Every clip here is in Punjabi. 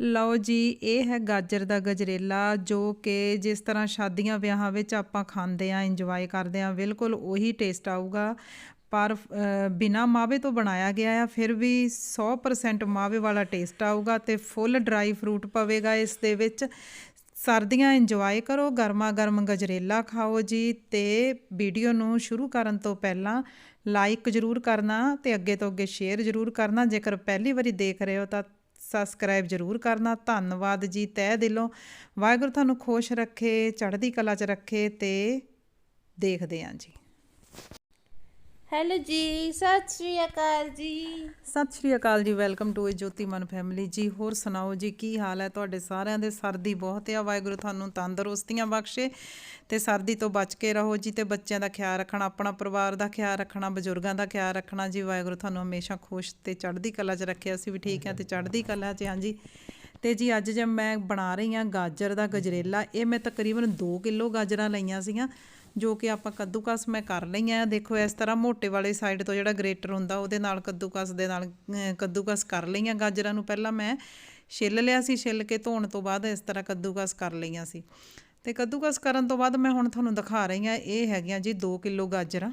ਲਓ ਜੀ ਇਹ ਹੈ ਗਾਜਰ ਦਾ ਗਜਰੇਲਾ ਜੋ ਕਿ ਜਿਸ ਤਰ੍ਹਾਂ ਸ਼ਾਦੀਆਂ ਵਿਆਹਾਂ ਵਿੱਚ ਆਪਾਂ ਖਾਂਦੇ ਆ ਇੰਜੋਏ ਕਰਦੇ ਆ ਬਿਲਕੁਲ ਉਹੀ ਟੇਸਟ ਆਊਗਾ। ਪਰ ਅ, ਬਿਨਾਂ ਮਾਵੇ ਤੋਂ ਬਣਾਇਆ ਗਿਆ ਆ ਫਿਰ ਵੀ 100% ਮਾਵੇ ਵਾਲਾ ਟੇਸਟ ਆਊਗਾ ਤੇ ਫੁੱਲ ਡਰਾਈ ਫਰੂਟ ਪਵੇਗਾ ਇਸ ਦੇ ਵਿੱਚ। ਸਰਦੀਆਂ ਇੰਜੋਏ ਕਰੋ ਗਰਮਾ ਗਰਮ ਗਜਰੇਲਾ ਖਾਓ ਜੀ ਤੇ ਵੀਡੀਓ ਨੂੰ ਸ਼ੁਰੂ ਕਰਨ ਤੋਂ ਪਹਿਲਾਂ ਲਾਈਕ ਜ਼ਰੂਰ ਕਰਨਾ ਤੇ ਅੱਗੇ ਤੋਂ ਅੱਗੇ ਸ਼ੇਅਰ ਜ਼ਰੂਰ ਕਰਨਾ। ਜੇਕਰ ਪਹਿਲੀ ਵਾਰੀ ਦੇਖ ਰਹੇ ਹੋ ਤਾਂ ਸਬਸਕ੍ਰਾਈਬ ਜ਼ਰੂਰ ਕਰਨਾ। ਧੰਨਵਾਦ ਜੀ, ਤਹਿ ਦਿਲੋਂ। ਵਾਹਿਗੁਰੂ ਤੁਹਾਨੂੰ ਖੁਸ਼ ਰੱਖੇ, ਚੜ੍ਹਦੀ ਕਲਾ 'ਚ ਰੱਖੇ ਤੇ ਦੇਖਦੇ ਆਂ ਜੀ। ਹੈਲੋ ਜੀ, ਸਤਿ ਸ਼੍ਰੀ ਅਕਾਲ ਜੀ। ਸਤਿ ਸ਼੍ਰੀ ਅਕਾਲ ਜੀ, ਵੈਲਕਮ ਟੂ ਏ ਜੋਤੀ ਮਨ ਫੈਮਿਲੀ। ਜੀ, ਹੋਰ ਸੁਣਾਓ ਜੀ, ਕੀ ਹਾਲ ਹੈ ਤੁਹਾਡੇ ਸਾਰਿਆਂ ਦੇ? ਸਰਦੀ ਬਹੁਤ ਆ, ਵਾਹਿਗੁਰੂ ਤੁਹਾਨੂੰ ਤੰਦਰੁਸਤੀਆਂ ਬਖਸ਼ੇ ਤੇ ਸਰਦੀ ਤੋਂ ਬਚ ਕੇ ਰਹੋ ਜੀ ਤੇ ਬੱਚਿਆਂ ਦਾ ਖਿਆਲ ਰੱਖਣਾ, ਆਪਣਾ ਪਰਿਵਾਰ ਦਾ ਖਿਆਲ ਰੱਖਣਾ, ਬਜ਼ੁਰਗਾਂ ਦਾ ਖਿਆਲ ਰੱਖਣਾ। ਜੀ, ਵਾਹਿਗੁਰੂ ਤੁਹਾਨੂੰ ਹਮੇਸ਼ਾ ਖੁਸ਼ ਤੇ ਚੜ੍ਹਦੀ ਕਲਾ 'ਚ ਰੱਖੇ, ਅਸੀਂ ਵੀ ਠੀਕ ਹਾਂ ਤੇ ਚੜ੍ਹਦੀ ਕਲਾ 'ਚ ਹਾਂ ਜੀ। ਤੇ ਜੀ, ਅੱਜ ਜੇ ਮੈਂ ਬਣਾ ਰਹੀ ਹਾਂ ਗਾਜਰ ਦਾ ਗਜਰੇਲਾ, ਇਹ ਮੈਂ ਤਕਰੀਬਨ 2 ਕਿਲੋ ਗਾਜਰਾਂ ਲਈਆਂ ਸੀਗੀਆਂ। ਜੋ ਕਿ ਆਪਾਂ ਕੱਦੂਕਸ ਮੈਂ ਕਰ ਲਈ ਆ। ਦੇਖੋ, ਇਸ ਤਰ੍ਹਾਂ ਮੋਟੇ ਵਾਲੇ ਸਾਈਡ ਤੋਂ ਜਿਹੜਾ ਗ੍ਰੇਟਰ ਹੁੰਦਾ, ਉਹਦੇ ਨਾਲ ਕੱਦੂਕਸ ਦੇ ਨਾਲ ਕੱਦੂਕਸ ਕਰ ਲਈਆਂ ਗਾਜਰਾਂ ਨੂੰ ਪਹਿਲਾਂ ਮੈਂ ਛਿੱਲ ਲਿਆ ਸੀ, ਛਿੱਲ ਕੇ ਧੋਣ ਤੋਂ ਬਾਅਦ ਇਸ ਤਰ੍ਹਾਂ ਕੱਦੂਕਸ ਕਰ ਲਈਆਂ ਸੀ। ਤੇ ਕੱਦੂਕਸ ਕਰਨ ਤੋਂ ਬਾਅਦ ਮੈਂ ਹੁਣ ਤੁਹਾਨੂੰ ਦਿਖਾ ਰਹੀ ਹਾਂ ਇਹ ਹੈਗੀਆਂ ਜੀ 2 ਕਿਲੋ ਗਾਜਰਾਂ।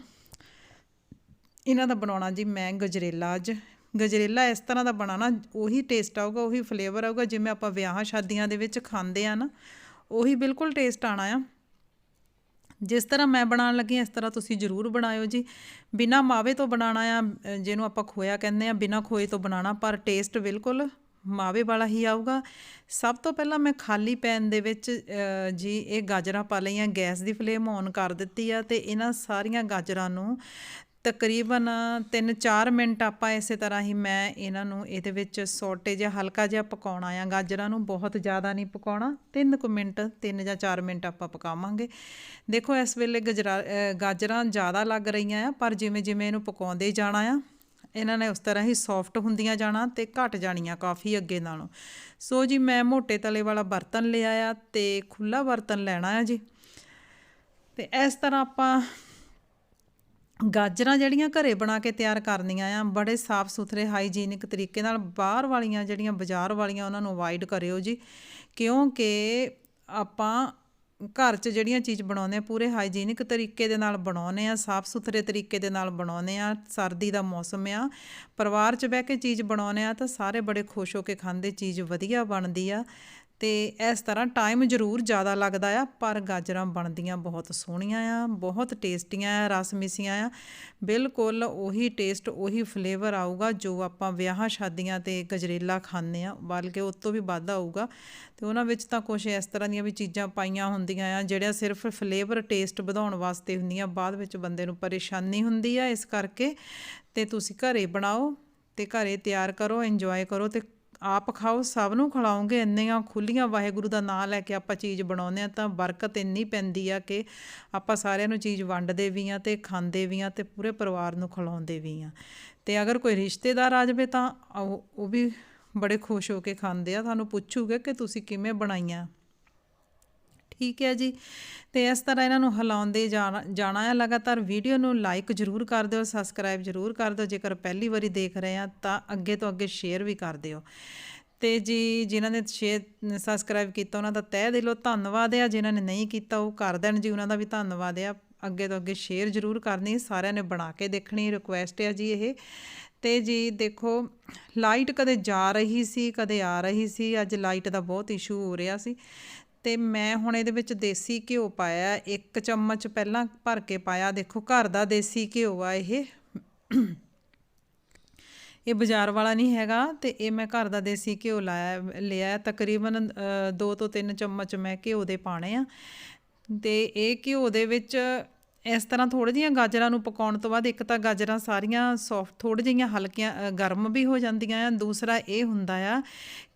ਇਹਨਾਂ ਦਾ ਬਣਾਉਣਾ ਜੀ ਮੈਂ ਗਜਰੇਲਾ ਅੱਜ। ਗਜਰੇਲਾ ਇਸ ਤਰ੍ਹਾਂ ਦਾ ਬਣਾਉਣਾ, ਉਹੀ ਟੇਸਟ ਆਊਗਾ, ਉਹੀ ਫਲੇਵਰ ਆਊਗਾ। ਜਿਵੇਂ ਆਪਾਂ ਵਿਆਹ ਸ਼ਾਦੀਆਂ ਦੇ ਵਿੱਚ ਖਾਂਦੇ ਆ ਨਾ, ਉਹੀ ਬਿਲਕੁਲ ਟੇਸਟ ਆਣਾ ਆ। ਜਿਸ ਤਰ੍ਹਾਂ ਮੈਂ ਬਣਾਉਣ ਲੱਗੀ ਹਾਂ, ਇਸ ਤਰ੍ਹਾਂ ਤੁਸੀਂ ਜ਼ਰੂਰ ਬਣਾਇਓ ਜੀ। ਬਿਨਾ ਮਾਵੇ ਤੋਂ ਬਣਾਉਣਾ ਆ ਜਿਹਨੂੰ ਆਪਾਂ ਖੋਇਆ ਕਹਿੰਦੇ ਆ ਬਿਨਾ ਖੋਏ ਤੋਂ ਬਣਾਉਣਾ, ਪਰ ਟੇਸਟ ਬਿਲਕੁਲ ਮਾਵੇ ਵਾਲਾ ਹੀ ਆਊਗਾ। ਸਭ ਤੋਂ ਪਹਿਲਾਂ ਮੈਂ ਖਾਲੀ ਪੈਨ ਦੇ ਵਿੱਚ ਜੀ, ਇਹ ਗਾਜਰਾਂ ਪਾ ਲਈਆਂ, ਗੈਸ ਦੀ ਫਲੇਮ ਔਨ ਕਰ ਦਿੱਤੀ ਆ ਤੇ ਇਹਨਾਂ ਸਾਰੀਆਂ ਗਾਜਰਾਂ ਨੂੰ ਤਕਰੀਬਨ 3-4 ਮਿੰਟ ਆਪਾਂ ਇਸੇ ਤਰ੍ਹਾਂ ਹੀ ਮੈਂ ਇਹਨਾਂ ਨੂੰ ਇਹਦੇ ਵਿੱਚ ਸੋਟੇ ਜਿਹਾ, ਹਲਕਾ ਜਿਹਾ ਪਕਾਉਣਾ ਆ। ਗਾਜਰਾਂ ਨੂੰ ਬਹੁਤ ਜ਼ਿਆਦਾ ਨਹੀਂ ਪਕਾਉਣਾ। 3 ਕੁ ਮਿੰਟ 3 ਜਾਂ 4 ਮਿੰਟ ਆਪਾਂ ਪਕਾਵਾਂਗੇ। ਦੇਖੋ, ਇਸ ਵੇਲੇ ਗਜਰਾ ਗਾਜਰਾਂ ਜ਼ਿਆਦਾ ਲੱਗ ਰਹੀਆਂ ਆ, ਪਰ ਜਿਵੇਂ ਜਿਵੇਂ ਇਹਨੂੰ ਪਕਾਉਂਦੇ ਜਾਣਾ ਆ, ਇਹਨਾਂ ਨੇ ਉਸ ਤਰ੍ਹਾਂ ਹੀ ਸੌਫਟ ਹੁੰਦੀਆਂ ਜਾਣਾ ਤੇ ਘਟ ਜਾਣੀਆਂ ਕਾਫੀ ਅੱਗੇ ਨਾਲੋਂ। ਸੋ ਜੀ, ਮੈਂ ਮੋਟੇ ਤਲੇ ਵਾਲਾ ਬਰਤਨ ਲਿਆ ਆ ਤੇ ਖੁੱਲਾ ਬਰਤਨ ਲੈਣਾ ਆ ਜੀ। ਤੇ ਇਸ ਤਰ੍ਹਾਂ ਆਪਾਂ ਗਾਜਰਾਂ ਜਿਹੜੀਆਂ ਘਰੇ ਬਣਾ ਕੇ ਤਿਆਰ ਕਰਨੀਆਂ ਆ, ਬੜੇ ਸਾਫ਼ ਸੁਥਰੇ, ਹਾਈਜੀਨਿਕ ਤਰੀਕੇ ਨਾਲ ਬਾਹਰ ਵਾਲੀਆਂ ਜਿਹੜੀਆਂ ਬਾਜ਼ਾਰ ਵਾਲੀਆਂ ਉਹਨਾਂ ਨੂੰ ਅਵਾਇਡ ਕਰਿਓ ਜੀ। ਕਿਉਂਕਿ ਆਪਾਂ ਘਰ 'ਚ ਜਿਹੜੀਆਂ ਚੀਜ਼ ਬਣਾਉਂਦੇ ਆ ਪੂਰੇ ਹਾਈਜੀਨਿਕ ਤਰੀਕੇ ਦੇ ਨਾਲ ਬਣਾਉਂਦੇ ਆ ਸਾਫ਼ ਸੁਥਰੇ ਤਰੀਕੇ ਦੇ ਨਾਲ ਬਣਾਉਂਦੇ ਆ ਸਰਦੀ ਦਾ ਮੌਸਮ ਆ, ਪਰਿਵਾਰ 'ਚ ਬਹਿ ਕੇ ਚੀਜ਼ ਬਣਾਉਂਦੇ ਆ ਤਾਂ ਸਾਰੇ ਬੜੇ ਖੁਸ਼ ਹੋ ਕੇ ਖਾਂਦੇ, ਚੀਜ਼ ਵਧੀਆ ਬਣਦੀ ਆ। ਤੇ ਇਸ ਤਰ੍ਹਾਂ ਟਾਈਮ ਜ਼ਰੂਰ ਜ਼ਿਆਦਾ ਲੱਗਦਾ ਆ, ਪਰ ਗਾਜਰਾਂ ਬਣਦੀਆਂ ਬਹੁਤ ਸੋਹਣੀਆਂ ਆ, ਬਹੁਤ ਟੇਸਟੀਆਂ ਆ, ਰਸ ਮਿਸੀਆਂ ਆ। ਬਿਲਕੁਲ ਉਹੀ ਟੇਸਟ ਉਹੀ ਫਲੇਵਰ ਆਊਗਾ ਜੋ ਆਪਾਂ ਵਿਆਹਾਂ ਸ਼ਾਦੀਆਂ ਤੇ ਗਜਰੇਲਾ ਖਾਂਦੇ ਆ, ਬਲਕਿ ਉਸ ਤੋਂ ਵੀ ਵੱਧ ਆਊਗਾ। ਤੇ ਉਹਨਾਂ ਵਿੱਚ ਤਾਂ ਕੁਝ ਇਸ ਤਰ੍ਹਾਂ ਦੀਆਂ ਵੀ ਚੀਜ਼ਾਂ ਪਾਈਆਂ ਹੁੰਦੀਆਂ ਆ, ਜਿਹੜੀਆਂ ਸਿਰਫ ਫਲੇਵਰ ਟੇਸਟ ਵਧਾਉਣ ਵਾਸਤੇ ਹੁੰਦੀਆਂ, ਬਾਅਦ ਵਿੱਚ ਬੰਦੇ ਨੂੰ ਪਰੇਸ਼ਾਨੀ ਹੁੰਦੀ ਆ ਇਸ ਕਰਕੇ। ਤੇ ਤੁਸੀਂ ਘਰੇ ਬਣਾਓ ਤੇ ਘਰੇ ਤਿਆਰ ਕਰੋ ਇੰਜੋਏ ਕਰੋ ਤੇ ਆਪ ਖਾਓ, ਸਭ ਨੂੰ ਖਿਲਾਓਗੇ, ਇੰਨੀਆਂ ਖੁੱਲੀਆਂ ਵਾਹਿਗੁਰੂ ਦਾ ਨਾਮ ਲੈ ਕੇ ਆਪਾਂ ਚੀਜ਼ ਬਣਾਉਂਦੇ ਆ ਤਾਂ ਬਰਕਤ ਇੰਨੀ ਪੈਂਦੀ ਆ ਕਿ ਆਪਾਂ ਸਾਰਿਆਂ ਨੂੰ ਚੀਜ਼ ਵੰਡਦੇ ਵੀ ਆ ਤੇ ਖਾਂਦੇ ਵੀ ਆ ਤੇ ਪੂਰੇ ਪਰਿਵਾਰ ਨੂੰ ਖਿਲਾਉਂਦੇ ਵੀ ਆ ਤੇ ਅਗਰ ਕੋਈ ਰਿਸ਼ਤੇਦਾਰ ਆ ਜਾਵੇ ਤਾਂ ਉਹ ਉਹ ਵੀ ਬੜੇ ਖੁਸ਼ ਹੋ ਕੇ ਖਾਂਦੇ ਆ, ਤੁਹਾਨੂੰ ਪੁੱਛੂਗੇ ਕਿ ਤੁਸੀਂ ਕਿਵੇਂ ਬਣਾਈਆਂ? ਠੀਕ ਹੈ ਜੀ। ਤੇ ਇਸ ਤਰ੍ਹਾਂ ਇਹਨਾਂ ਨੂੰ ਹਿਲਾਉਂਦੇ ਜਾਣਾ ਜਾਣਾ ਹੈ ਲਗਾਤਾਰ। ਵੀਡੀਓ ਨੂੰ ਲਾਈਕ ਜ਼ਰੂਰ ਕਰ ਦਿਓ ਸਬਸਕ੍ਰਾਈਬ ਜ਼ਰੂਰ ਕਰ ਦਿਓ। ਜੇਕਰ ਪਹਿਲੀ ਵਾਰੀ ਦੇਖ ਰਹੇ ਆ, ਤਾਂ ਅੱਗੇ ਤੋਂ ਅੱਗੇ ਸ਼ੇਅਰ ਵੀ ਕਰ ਦਿਓ। ਤੇ ਜੀ, ਜਿਨ੍ਹਾਂ ਨੇ ਸ਼ੇਅਰ ਸਬਸਕ੍ਰਾਈਬ ਕੀਤਾ, ਉਹਨਾਂ ਦਾ ਤਹਿ ਦਿਲੋਂ ਧੰਨਵਾਦ ਆ। ਜਿਨ੍ਹਾਂ ਨੇ ਨਹੀਂ ਕੀਤਾ, ਉਹ ਕਰ ਦੇਣ ਜੀ, ਉਹਨਾਂ ਦਾ ਵੀ ਧੰਨਵਾਦ ਆ। ਅੱਗੇ ਤੋਂ ਅੱਗੇ ਸ਼ੇਅਰ ਜ਼ਰੂਰ ਕਰਨੀ, ਸਾਰਿਆਂ ਨੇ ਬਣਾ ਕੇ ਦੇਖਣੀ ਰਿਕੁਐਸਟ ਹੈ ਜੀ ਇਹ। ਤੇ ਜੀ, ਦੇਖੋ ਲਾਈਟ ਕਦੇ ਜਾ ਰਹੀ ਸੀ, ਕਦੇ ਆ ਰਹੀ ਸੀ। ਅੱਜ ਲਾਈਟ ਦਾ ਬਹੁਤ ਇਸ਼ੂ ਹੋ ਰਿਹਾ ਸੀ। ਅਤੇ ਮੈਂ ਹੁਣ ਇਹਦੇ ਵਿੱਚ ਦੇਸੀ ਘਿਓ ਪਾਇਆ। ਇੱਕ ਚਮਚ ਪਹਿਲਾਂ ਭਰ ਕੇ ਪਾਇਆ। ਦੇਖੋ, ਘਰ ਦਾ ਦੇਸੀ ਘਿਓ ਆ ਇਹ। ਇਹ ਬਾਜ਼ਾਰ ਵਾਲਾ ਨਹੀਂ ਹੈਗਾ ਤੇ ਇਹ ਮੈਂ ਘਰ ਦਾ ਦੇਸੀ ਘਿਓ ਲਾਇਆ, ਲਿਆ। ਤਕਰੀਬਨ 2 ਤੋਂ 3 ਚਮਚ ਮੈਂ ਘਿਓ ਦੇ ਪਾਣੇ ਆ। ਤੇ ਇਹ ਘਿਓ ਦੇ ਵਿੱਚ ਇਸ ਤਰ੍ਹਾਂ ਥੋੜ੍ਹੀਆਂ ਜਿਹੀਆਂ ਗਾਜਰਾਂ ਨੂੰ ਪਕਾਉਣ ਤੋਂ ਬਾਅਦ ਇੱਕ ਤਾਂ ਗਾਜਰਾਂ ਸਾਰੀਆਂ ਸੌਫਟ ਥੋੜ੍ਹੀ ਜਿਹੀਆਂ ਹਲਕੀਆਂ ਗਰਮ ਵੀ ਹੋ ਜਾਂਦੀਆਂ ਆ। ਦੂਸਰਾ ਇਹ ਹੁੰਦਾ ਆ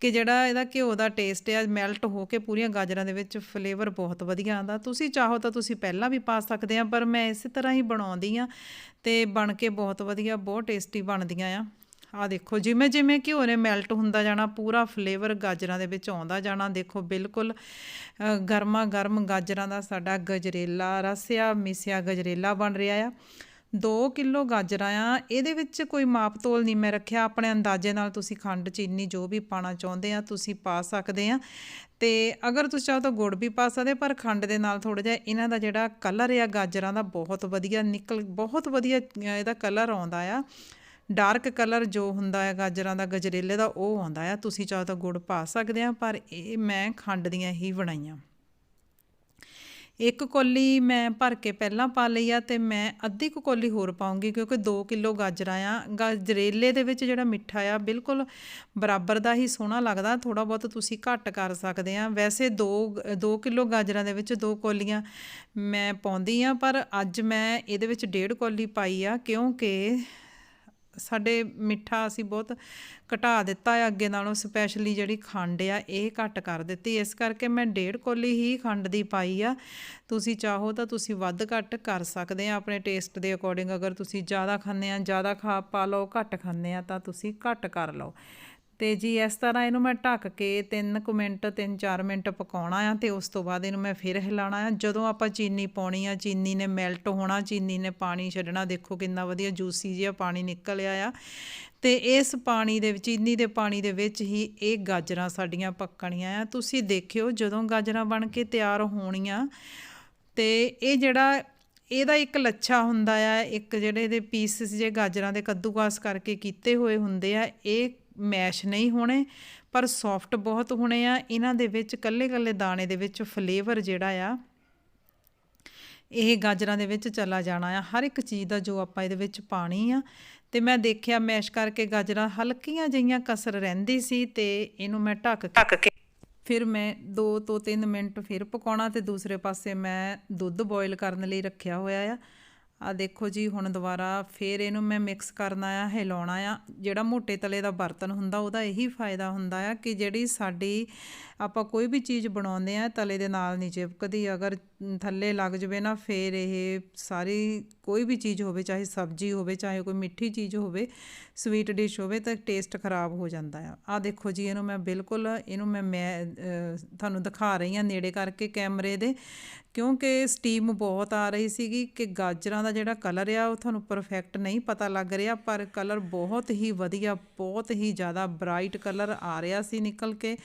ਕਿ ਜਿਹੜਾ ਇਹਦਾ ਘਿਓ ਦਾ ਟੇਸਟ ਆ ਮੈਲਟ ਹੋ ਕੇ ਪੂਰੀਆਂ ਗਾਜਰਾਂ ਦੇ ਵਿੱਚ ਫਲੇਵਰ ਬਹੁਤ ਵਧੀਆ ਆਉਂਦਾ। ਤੁਸੀਂ ਚਾਹੋ ਤਾਂ ਤੁਸੀਂ ਪਹਿਲਾਂ ਵੀ ਪਾ ਸਕਦੇ ਆ, ਪਰ ਮੈਂ ਇਸੇ ਤਰ੍ਹਾਂ ਹੀ ਬਣਾਉਂਦੀ ਆ ਤੇ ਬਣ ਕੇ ਬਹੁਤ ਵਧੀਆ, ਬਹੁਤ ਟੇਸਟੀ ਬਣਦੀਆਂ ਆ। ਆ ਦੇਖੋ, ਜਿਵੇਂ ਜਿਵੇਂ ਘਿਓ ਨੇ ਮੈਲਟ ਹੁੰਦਾ ਜਾਣਾ, ਪੂਰਾ ਫਲੇਵਰ ਗਾਜਰਾਂ ਦੇ ਵਿੱਚ ਆਉਂਦਾ ਜਾਣਾ, ਦੇਖੋ ਬਿਲਕੁਲ ਗਰਮਾ ਗਰਮ ਗਾਜਰਾਂ ਦਾ ਸਾਡਾ ਗਜਰੇਲਾ ਰਸਿਆ, ਮਿਸਿਆ ਗਜਰੇਲਾ ਬਣ ਰਿਹਾ ਆ। 2 ਕਿਲੋ ਗਾਜਰਾਂ ਆ, ਇਹਦੇ ਵਿੱਚ ਕੋਈ ਮਾਪ ਤੋਲ ਨਹੀਂ ਮੈਂ ਰੱਖਿਆ, ਆਪਣੇ ਅੰਦਾਜ਼ੇ ਨਾਲ ਤੁਸੀਂ ਖੰਡ, ਚੀਨੀ, ਜੋ ਵੀ ਪਾਣਾ ਚਾਹੁੰਦੇ ਆ, ਤੁਸੀਂ ਪਾ ਸਕਦੇ ਆ। ਤੇ ਅਗਰ ਤੁਸੀਂ ਚਾਹੋ ਤਾਂ ਗੁੜ ਵੀ ਪਾ ਸਕਦੇ, ਪਰ ਖੰਡ ਦੇ ਨਾਲ ਥੋੜਾ ਜਿਹਾ ਇਹਨਾਂ ਦਾ ਜਿਹੜਾ ਕਲਰ ਆ ਗਾਜਰਾਂ ਦਾ, ਬਹੁਤ ਵਧੀਆ ਨਿਕਲ, ਬਹੁਤ ਵਧੀਆ ਇਹਦਾ ਕਲਰ ਆਉਂਦਾ ਆ। ਡਾਰਕ ਕਲਰ ਜੋ ਹੁੰਦਾ ਹੈ, ਗਾਜਰਾਂ ਦਾ, ਗਜਰੇਲੇ ਦਾ, ਉਹ ਆਉਂਦਾ ਆ। ਤੁਸੀਂ ਚਾਹੋ ਤਾਂ ਗੁੜ ਪਾ ਸਕਦੇ ਆ, ਪਰ ਇਹ ਮੈਂ ਖੰਡ ਦੀਆਂ ਹੀ ਬਣਾਈਆਂ। ਇੱਕ ਕੋਲੀ ਮੈਂ ਭਰ ਕੇ ਪਹਿਲਾਂ ਪਾ ਲਈ ਆ ਤੇ ਮੈਂ ਅੱਧੀ ਕੁ ਕੋਲੀ ਹੋਰ ਪਾਉਂਗੀ, ਕਿਉਂਕਿ 2 ਕਿਲੋ ਗਾਜਰਾਂ ਆ। ਗਜਰੇਲੇ ਦੇ ਵਿੱਚ ਜਿਹੜਾ ਮਿੱਠਾ ਆ, ਬਿਲਕੁਲ ਬਰਾਬਰ ਦਾ ਹੀ ਸੋਹਣਾ ਲੱਗਦਾ। ਥੋੜਾ ਬਹੁਤ ਤੁਸੀਂ ਘੱਟ ਕਰ ਸਕਦੇ ਆ। ਵੈਸੇ 2 2 ਕਿਲੋ ਗਾਜਰਾਂ ਦੇ ਵਿੱਚ ਦੋ ਕੋਲੀਆਂ ਮੈਂ ਪਾਉਂਦੀ ਆ, ਪਰ ਅੱਜ ਮੈਂ ਇਹਦੇ ਵਿੱਚ ਡੇਢ ਕੋਲੀ ਪਾਈ ਆ, ਕਿਉਂਕਿ ਸਾਡੇ ਮਿੱਠਾ ਅਸੀਂ ਬਹੁਤ ਘਟਾ ਦਿੱਤਾ ਹੈ ਅੱਗੇ ਨਾਲੋਂ ਸਪੈਸ਼ਲੀ ਜਿਹੜੀ ਖੰਡ ਆ, ਇਹ ਘੱਟ ਕਰ ਦਿੱਤੀ। ਇਸ ਕਰਕੇ ਮੈਂ ਡੇਢ ਕੋਲੀ ਹੀ ਖੰਡ ਦੀ ਪਾਈ ਆ। ਤੁਸੀਂ ਚਾਹੋ ਤਾਂ ਤੁਸੀਂ ਵੱਧ ਘੱਟ ਕਰ ਸਕਦੇ ਆ ਆਪਣੇ ਟੇਸਟ ਦੇ ਅਕੋਰਡਿੰਗ ਅਗਰ ਤੁਸੀਂ ਜ਼ਿਆਦਾ ਖਾਂਦੇ ਆ, ਜ਼ਿਆਦਾ ਖਾ ਪਾ ਲਓ, ਘੱਟ ਖਾਂਦੇ ਆ, ਤਾਂ ਤੁਸੀਂ ਘੱਟ ਕਰ ਲਓ। ਤੇ ਜੀ ਇਸ ਤਰ੍ਹਾਂ ਇਹਨੂੰ ਮੈਂ ਢੱਕ ਕੇ 3 ਕੁ ਮਿੰਟ 3-4 ਮਿੰਟ ਪਕਾਉਣਾ ਆ ਤੇ ਉਸ ਤੋਂ ਬਾਅਦ ਇਹਨੂੰ ਮੈਂ ਫਿਰ ਹਿਲਾਉਣਾ ਆ। ਜਦੋਂ ਆਪਾਂ ਚੀਨੀ ਪਾਉਣੀ ਆ, ਚੀਨੀ ਨੇ ਮੈਲਟ ਹੋਣਾ, ਚੀਨੀ ਨੇ ਪਾਣੀ ਛੱਡਣਾ, ਦੇਖੋ ਕਿੰਨਾ ਵਧੀਆ ਜੂਸੀ ਜਿਹਾ ਪਾਣੀ ਨਿਕਲਿਆ ਆ। ਤੇ ਇਸ ਪਾਣੀ ਦੇ ਵਿੱਚ, ਚੀਨੀ ਦੇ ਪਾਣੀ ਦੇ ਵਿੱਚ ਹੀ ਇਹ ਗਾਜਰਾਂ ਸਾਡੀਆਂ ਪੱਕਣੀਆਂ ਆ। ਤੁਸੀਂ ਦੇਖਿਓ ਜਦੋਂ ਗਾਜਰਾਂ ਬਣ ਕੇ ਤਿਆਰ ਹੋਣੀਆਂ ਤੇ ਇਹ ਜਿਹੜਾ ਇਹਦਾ ਇੱਕ ਲੱਛਾ ਹੁੰਦਾ ਆ, ਇੱਕ ਜਿਹੜੇ ਇਹਦੇ ਪੀਸਸ ਜੇ ਗਾਜਰਾਂ ਦੇ ਕੱਦੂਕਾਸ ਕਰਕੇ ਕੀਤੇ ਹੋਏ ਹੁੰਦੇ ਆ, ਇਹ ਮੈਸ਼ ਨਹੀਂ ਹੋਣੇ ਪਰ ਸੌਫਟ ਬਹੁਤ ਹੋਣੇ ਆ। ਇਹਨਾਂ ਦੇ ਵਿੱਚ ਕੱਲੇ ਕੱਲੇ ਦਾਣੇ ਦੇ ਵਿੱਚ ਫਲੇਵਰ ਜਿਹੜਾ ਆ ਇਹ ਗਾਜਰਾਂ ਦੇ ਵਿੱਚ ਚਲਾ ਜਾਣਾ ਆ। ਹਰ ਇੱਕ ਚੀਜ਼ ਦਾ ਜੋ ਆਪਾਂ ਇਹਦੇ ਵਿੱਚ ਪਾਣੀ ਆ ਤੇ ਮੈਂ ਦੇਖਿਆ ਮੈਸ਼ ਕਰਕੇ ਗਾਜਰਾਂ ਹਲਕੀਆਂ ਜਿਹੀਆਂ ਕਸਰ ਰਹਿੰਦੀ ਸੀ ਤੇ ਇਹਨੂੰ ਮੈਂ ਢੱਕ ਕੇ ਫਿਰ ਮੈਂ 2 ਤੋਂ 3 ਮਿੰਟ ਫਿਰ ਪਕਾਉਣਾ ਤੇ ਦੂਸਰੇ ਪਾਸੇ ਮੈਂ ਦੁੱਧ ਬੋਇਲ ਕਰਨ ਲਈ ਰੱਖਿਆ ਹੋਇਆ ਆ। ਆ ਦੇਖੋ ਜੀ, ਹੁਣ ਦੁਬਾਰਾ ਫਿਰ ਇਹਨੂੰ ਮੈਂ ਮਿਕਸ ਕਰਨਾ ਆ ਹਿਲਾਉਣਾ ਆ ਜਿਹੜਾ ਮੋਟੇ ਤਲੇ ਦਾ ਬਰਤਨ ਹੁੰਦਾ, ਉਹਦਾ ਇਹੀ ਫਾਇਦਾ ਹੁੰਦਾ ਆ ਕਿ ਜਿਹੜੀ ਸਾਡੀ ਆਪਾਂ ਕੋਈ ਵੀ ਚੀਜ਼ ਬਣਾਉਂਦੇ ਆ, ਤਲੇ ਦੇ ਨਾਲ ਨਹੀਂ ਚਿਪਕਦੀ। ਅਗਰ ਥੱਲੇ ਲੱਗ ਜਵੇ ਨਾ, ਫਿਰ ਇਹ ਸਾਰੀ ਕੋਈ ਵੀ ਚੀਜ਼ ਹੋਵੇ, ਚਾਹੇ ਸਬਜ਼ੀ ਹੋਵੇ, ਚਾਹੇ ਕੋਈ ਮਿੱਠੀ ਚੀਜ਼ ਹੋਵੇ ਸਵੀਟ ਡਿਸ਼ ਹੋਵੇ, ਤਾਂ ਟੇਸਟ ਖਰਾਬ ਹੋ ਜਾਂਦਾ ਆ। ਆ ਦੇਖੋ ਜੀ, ਇਹਨੂੰ ਮੈਂ ਬਿਲਕੁਲ, ਇਹਨੂੰ ਮੈਂ ਮੈਂ ਤੁਹਾਨੂੰ ਦਿਖਾ ਰਹੀ ਹਾਂ ਨੇੜੇ ਕਰਕੇ ਕੈਮਰੇ ਦੇ, ਕਿਉਂਕਿ ਸਟੀਮ ਬਹੁਤ ਆ ਰਹੀ ਸੀਗੀ ਕਿ ਗਾਜਰਾਂ ਦਾ ਜਿਹੜਾ ਕਲਰ ਆ, ਉਹ ਤੁਹਾਨੂੰ ਪਰਫੈਕਟ ਨਹੀਂ ਪਤਾ ਲੱਗ ਰਿਹਾ, ਪਰ ਕਲਰ ਬਹੁਤ ਹੀ ਵਧੀਆ, ਬਹੁਤ ਹੀ ਜ਼ਿਆਦਾ ਬ੍ਰਾਈਟ ਕਲਰ ਆ ਰਿਹਾ ਸੀ ਨਿਕਲ ਕੇ।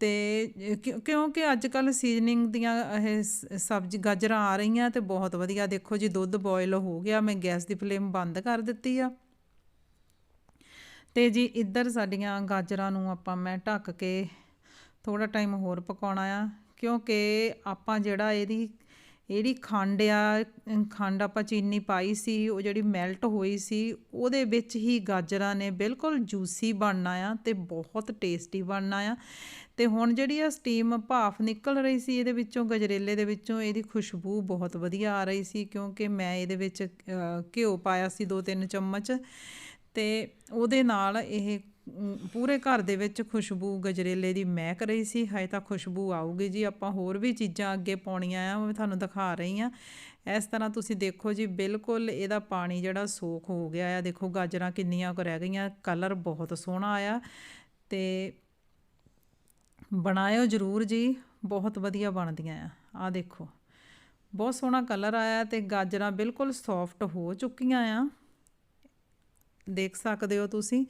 ਤੇ ਕਿਉਂ- ਕਿਉਂਕਿ ਅੱਜ ਕੱਲ ਸੀਜ਼ਨਿੰਗ ਦੀਆਂ ਇਹ ਸਬਜ਼ੀ, ਗਾਜਰਾਂ ਆ ਰਹੀਆਂ ਤੇ ਬਹੁਤ ਵਧੀਆ। ਦੇਖੋ ਜੀ, ਦੁੱਧ ਬੋਇਲ ਹੋ ਗਿਆ, ਮੈਂ ਗੈਸ ਦੀ ਫਲੇਮ ਬੰਦ ਕਰ ਦਿੱਤੀ ਆ। ਤੇ ਜੀ, ਇੱਧਰ ਸਾਡੀਆਂ ਗਾਜਰਾਂ ਨੂੰ ਆਪਾਂ ਮੈਂ ਢੱਕ ਕੇ ਥੋੜਾ ਟਾਈਮ ਹੋਰ ਪਕਾਉਣਾ ਆ, ਕਿਉਂਕਿ ਆਪਾਂ ਜਿਹੜਾ ਇਹਦੀ ਜਿਹੜੀ ਖੰਡ ਆ, ਖੰਡ ਆਪਾਂ ਚੀਨੀ ਪਾਈ ਸੀ, ਉਹ ਜਿਹੜੀ ਮੈਲਟ ਹੋਈ ਸੀ, ਉਹਦੇ ਵਿੱਚ ਹੀ ਗਾਜਰਾਂ ਨੇ ਬਿਲਕੁਲ ਜੂਸੀ ਬਣਨਾ ਆ ਤੇ ਬਹੁਤ ਟੇਸਟੀ ਬਣਨਾ ਆ। ਤੇ ਹੁਣ ਜਿਹੜੀ ਆ ਸਟੀਮ ਭਾਫ ਨਿਕਲ ਰਹੀ ਸੀ ਇਹਦੇ ਵਿੱਚੋਂ, ਗਜਰੇਲੇ ਦੇ ਵਿੱਚੋਂ, ਇਹਦੀ ਖੁਸ਼ਬੂ ਬਹੁਤ ਵਧੀਆ ਆ ਰਹੀ ਸੀ ਕਿਉਂਕਿ ਮੈਂ ਇਹਦੇ ਵਿੱਚ ਘਿਓ ਪਾਇਆ ਸੀ 2-3 ਚਮਚ ਤੇ ਉਹਦੇ ਨਾਲ ਇਹ ਪੂਰੇ ਘਰ ਦੇ ਵਿੱਚ ਖੁਸ਼ਬੂ ਗਜਰੇਲੇ ਦੀ ਮਹਿਕ ਰਹੀ ਸੀ। ਹਾਏ ਤਾਂ ਖੁਸ਼ਬੂ ਆਊਗੀ ਜੀ। ਆਪਾਂ ਹੋਰ ਵੀ ਚੀਜ਼ਾਂ ਅੱਗੇ ਪਾਉਣੀਆਂ ਆ, ਉਹ ਮੈਂ ਤੁਹਾਨੂੰ ਦਿਖਾ ਰਹੀ ਆ ਇਸ ਤਰ੍ਹਾਂ ਤੁਸੀਂ ਦੇਖੋ ਜੀ, ਬਿਲਕੁਲ ਇਹਦਾ ਪਾਣੀ ਜਿਹੜਾ ਸੋਖ ਹੋ ਗਿਆ ਆ। ਦੇਖੋ ਗਾਜਰਾਂ ਕਿੰਨੀਆਂ ਕੁ ਰਹਿ ਗਈਆਂ, ਕਲਰ ਬਹੁਤ ਸੋਹਣਾ ਆਇਆ ਤੇ ਬਣਾਇਓ ਜ਼ਰੂਰ ਜੀ, ਬਹੁਤ ਵਧੀਆ ਬਣਦੀਆਂ ਆ। ਆ ਦੇਖੋ, ਬਹੁਤ ਸੋਹਣਾ ਕਲਰ ਆਇਆ ਤੇ ਗਾਜਰਾਂ ਬਿਲਕੁਲ ਸੌਫਟ ਹੋ ਚੁੱਕੀਆਂ ਆ। ਦੇਖ ਸਕਦੇ ਹੋ ਤੁਸੀਂ।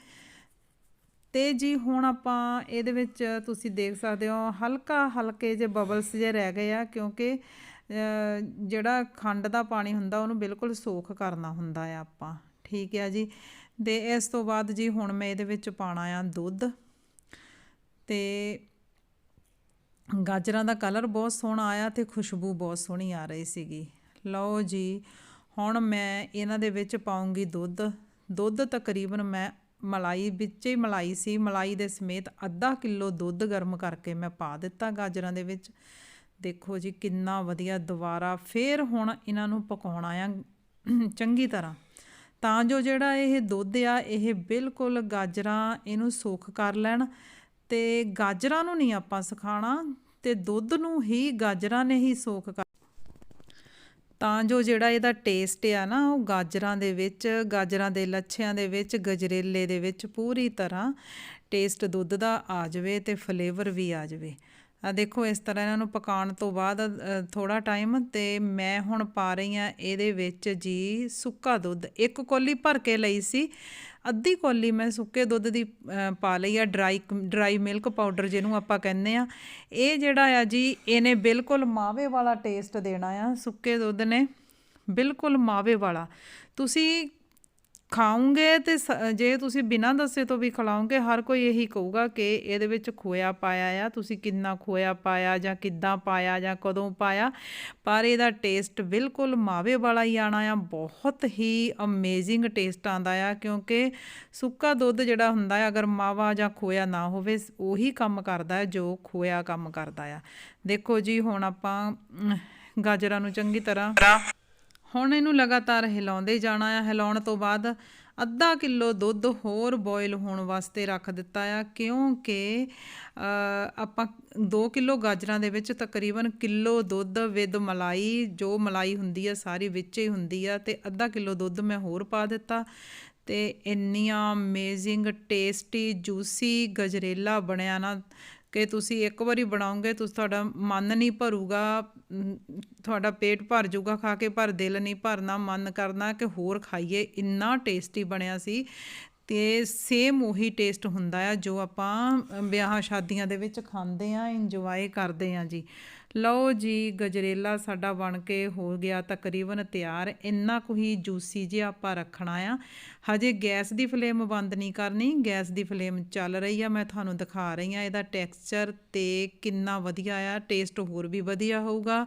ਤੇ ਜੀ ਹੁਣ ਆਪਾਂ ਇਹਦੇ ਵਿੱਚ ਤੁਸੀਂ ਦੇਖ ਸਕਦੇ ਹੋ, ਹਲਕਾ ਹਲਕੇ ਜੇ ਬਬਲਸ ਜੇ ਰਹਿ ਗਏ ਆ, ਕਿਉਂਕਿ ਜਿਹੜਾ ਖੰਡ ਦਾ ਪਾਣੀ ਹੁੰਦਾ, ਉਹਨੂੰ ਬਿਲਕੁਲ ਸੋਖ ਕਰਨਾ ਹੁੰਦਾ ਆ ਆਪਾਂ। ਠੀਕ ਆ ਜੀ? ਤੇ ਇਸ ਤੋਂ ਬਾਅਦ ਜੀ ਹੁਣ ਮੈਂ ਇਹਦੇ ਵਿੱਚ ਪਾਣਾ ਆ ਦੁੱਧ। ਤੇ ਗਾਜਰਾਂ ਦਾ ਕਲਰ ਬਹੁਤ ਸੋਹਣਾ ਆਇਆ ਤੇ ਖੁਸ਼ਬੂ ਬਹੁਤ ਸੋਹਣੀ ਆ ਰਹੀ ਸੀਗੀ। ਲਓ ਜੀ, ਹੁਣ ਮੈਂ ਇਹਨਾਂ ਦੇ ਵਿੱਚ ਪਾਉਂਗੀ ਦੁੱਧ। ਦੁੱਧ ਤਕਰੀਬਨ ਮੈਂ ਮਲਾਈ, ਵਿੱਚ ਹੀ ਮਲਾਈ ਸੀ। ਮਲਾਈ ਦੇ ਸਮੇਤ ਅੱਧਾ ਕਿਲੋ ਦੁੱਧ ਗਰਮ ਕਰਕੇ ਮੈਂ ਪਾ ਦਿੱਤਾ ਗਾਜਰਾਂ ਦੇ ਵਿੱਚ। ਦੇਖੋ ਜੀ, ਕਿੰਨਾ ਵਧੀਆ ਦੁਬਾਰਾ ਫੇਰ ਹੁਣ ਇਹਨਾਂ ਨੂੰ ਪਕਾਉਣਾ ਆ ਚੰਗੀ ਤਰ੍ਹਾਂ। ਤਾਂ ਜੋ ਜਿਹੜਾ ਇਹ ਦੁੱਧ ਆ, ਇਹ ਬਿਲਕੁਲ ਗਾਜਰਾਂ ਇਹਨੂੰ ਸੋਖ ਕਰ ਲੈਣ ਤੇ ਗਾਜਰਾਂ ਨੂੰ ਨਹੀਂ ਆਪਾਂ ਸੁਕਾਉਣਾ ਤੇ ਦੁੱਧ ਨੂੰ ਹੀ ਗਾਜਰਾਂ ਨੇ ਹੀ ਸੋਖ ਕਰ ਤਾਂ ਜੋ ਜਿਹੜਾ ਇਹਦਾ ਟੇਸਟ ਆ ਨਾ, ਉਹ ਗਾਜਰਾਂ ਦੇ ਵਿੱਚ, ਗਾਜਰਾਂ ਦੇ ਲੱਛਿਆਂ ਦੇ ਵਿੱਚ, ਗਜਰੇਲੇ ਦੇ ਵਿੱਚ ਪੂਰੀ ਤਰ੍ਹਾਂ ਟੇਸਟ ਦੁੱਧ ਦਾ ਆ ਜਾਵੇ ਤੇ ਫਲੇਵਰ ਵੀ ਆ ਜਾਵੇ। ਆ ਦੇਖੋ, ਇਸ ਤਰ੍ਹਾਂ ਇਹਨਾਂ ਨੂੰ ਪਕਾਉਣ ਤੋਂ ਬਾਅਦ ਥੋੜਾ ਟਾਈਮ ਤੇ ਮੈਂ ਹੁਣ ਪਾ ਰਹੀ ਆ ਇਹਦੇ ਵਿੱਚ ਜੀ ਸੁੱਕਾ ਦੁੱਧ। ਇੱਕ ਕੋਲੀ ਭਰ ਕੇ ਲਈ ਸੀ ਅੱਧੀ ਕੋਲੀ ਮੈਂ ਸੁੱਕੇ ਦੁੱਧ ਦੀ ਪਾ ਲਈ ਆ ਡਰਾਈ ਡਰਾਈ ਮਿਲਕ ਪਾਊਡਰ ਜਿਹਨੂੰ ਆਪਾਂ ਕਹਿੰਦੇ ਆ। ਇਹ ਜਿਹੜਾ ਆ ਜੀ, ਇਹਨੇ ਬਿਲਕੁਲ ਮਾਵੇ ਵਾਲਾ ਟੇਸਟ ਦੇਣਾ ਆ, ਸੁੱਕੇ ਦੁੱਧ ਨੇ। ਬਿਲਕੁਲ ਮਾਵੇ ਵਾਲਾ। ਤੁਸੀਂ ਖਾਓਗੇ ਤੇ ਸ- ਜੇ ਤੁਸੀਂ ਬਿਨਾਂ ਦੱਸੇ ਤੋਂ ਵੀ ਖਿਲਾਓਗੇ, ਹਰ ਕੋਈ ਇਹੀ ਕਹੂਗਾ ਕਿ ਇਹਦੇ ਵਿੱਚ ਖੋਇਆ ਪਾਇਆ ਆ, ਤੁਸੀਂ ਕਿੰਨਾ ਖੋਇਆ ਪਾਇਆ ਜਾਂ ਕਿੱਦਾਂ ਪਾਇਆ ਜਾਂ ਕਦੋਂ ਪਾਇਆ, ਪਰ ਇਹਦਾ ਟੇਸਟ ਬਿਲਕੁਲ ਮਾਵੇ ਵਾਲਾ ਹੀ ਆਣਾ ਆ, ਬਹੁਤ ਹੀ ਅਮੇਜ਼ਿੰਗ ਟੇਸਟ ਆਂਦਾ ਆ, ਕਿਉਂਕਿ ਸੁੱਕਾ ਦੁੱਧ ਜਿਹੜਾ ਹੁੰਦਾ ਹੈ ਅਗਰ ਮਾਵਾ ਜਾਂ ਖੋਇਆ ਨਾ ਹੋਵੇ ਉਹੀ ਕੰਮ ਕਰਦਾ ਹੈ ਜੋ ਖੋਇਆ ਕੰਮ ਕਰਦਾ ਆ। ਦੇਖੋ ਜੀ, ਹੁਣ ਆਪਾਂ ਗਾਜਰਾਂ ਨੂੰ ਚੰਗੀ ਤਰ੍ਹਾਂ ਹੁਣ ਇਹਨੂੰ ਲਗਾਤਾਰ ਹਿਲਾਉਂਦੇ ਜਾਣਾ ਆ। ਹਿਲਾਉਣ ਤੋਂ ਬਾਅਦ ਅੱਧਾ ਕਿਲੋ ਦੁੱਧ ਹੋਰ ਬੋਇਲ ਹੋਣ ਵਾਸਤੇ ਰੱਖ ਦਿੱਤਾ ਆ, ਕਿਉਂਕਿ ਆਪਾਂ 2 ਕਿਲੋ ਗਾਜਰਾਂ ਦੇ ਵਿੱਚ ਤਕਰੀਬਨ ਕਿਲੋ ਦੁੱਧ ਵਿਦ ਮਲਾਈ, ਜੋ ਮਲਾਈ ਹੁੰਦੀ ਆ, ਸਾਰੀ ਵਿੱਚ ਹੀ ਹੁੰਦੀ ਆ ਤੇ ਅੱਧਾ ਕਿਲੋ ਦੁੱਧ ਮੈਂ ਹੋਰ ਪਾ ਦਿੱਤਾ ਤੇ ਇੰਨੀਆਂ ਅਮੇਜ਼ਿੰਗ ਟੇਸਟੀ ਜੂਸੀ ਗਜਰੇਲਾ ਬਣਿਆ ਨਾ। ਕਿ ਤੁਸੀਂ ਇੱਕ ਵਾਰੀ ਬਣਾਓਗੇ ਤੁਸੀਂ ਤੁਹਾਡਾ ਮਨ ਨਹੀਂ ਭਰੂਗਾ ਤੁਹਾਡਾ ਪੇਟ ਭਰ ਜਾਊਗਾ ਖਾ ਕੇ ਪਰ ਦਿਲ ਨਹੀਂ ਭਰਨਾ ਮਨ ਕਰਨਾ ਕਿ ਹੋਰ ਖਾਈਏ। ਇੰਨਾ ਟੇਸਟੀ ਬਣਿਆ ਸੀ ਤੇ ਸੇਮ ਉਹੀ ਟੇਸਟ ਹੁੰਦਾ ਆ ਜੋ ਆਪਾਂ ਅ, ਵਿਆਹਾਂ ਸ਼ਾਦੀਆਂ ਦੇ ਵਿੱਚ ਖਾਂਦੇ ਆ ਇੰਜੋਏ ਕਰਦੇ ਆ ਜੀ। ਲਓ ਜੀ, ਗਜਰੇਲਾ ਸਾਡਾ ਬਣ ਕੇ ਹੋ ਗਿਆ ਤਕਰੀਬਨ ਤਿਆਰ। ਇੰਨਾ ਕੁ ਹੀ ਜੂਸੀ ਜਿਹਾ ਆਪਾਂ ਰੱਖਣਾ ਆ। ਹਜੇ ਗੈਸ ਦੀ ਫਲੇਮ ਬੰਦ ਨਹੀਂ ਕਰਨੀ, ਗੈਸ ਦੀ ਫਲੇਮ ਚੱਲ ਰਹੀ ਆ। ਮੈਂ ਤੁਹਾਨੂੰ ਦਿਖਾ ਰਹੀ ਆ ਇਹਦਾ ਟੈਕਸਚਰ ਤੇ ਕਿੰਨਾ ਵਧੀਆ ਆ। ਟੇਸਟ ਹੋਰ ਵੀ ਵਧੀਆ ਹੋਊਗਾ।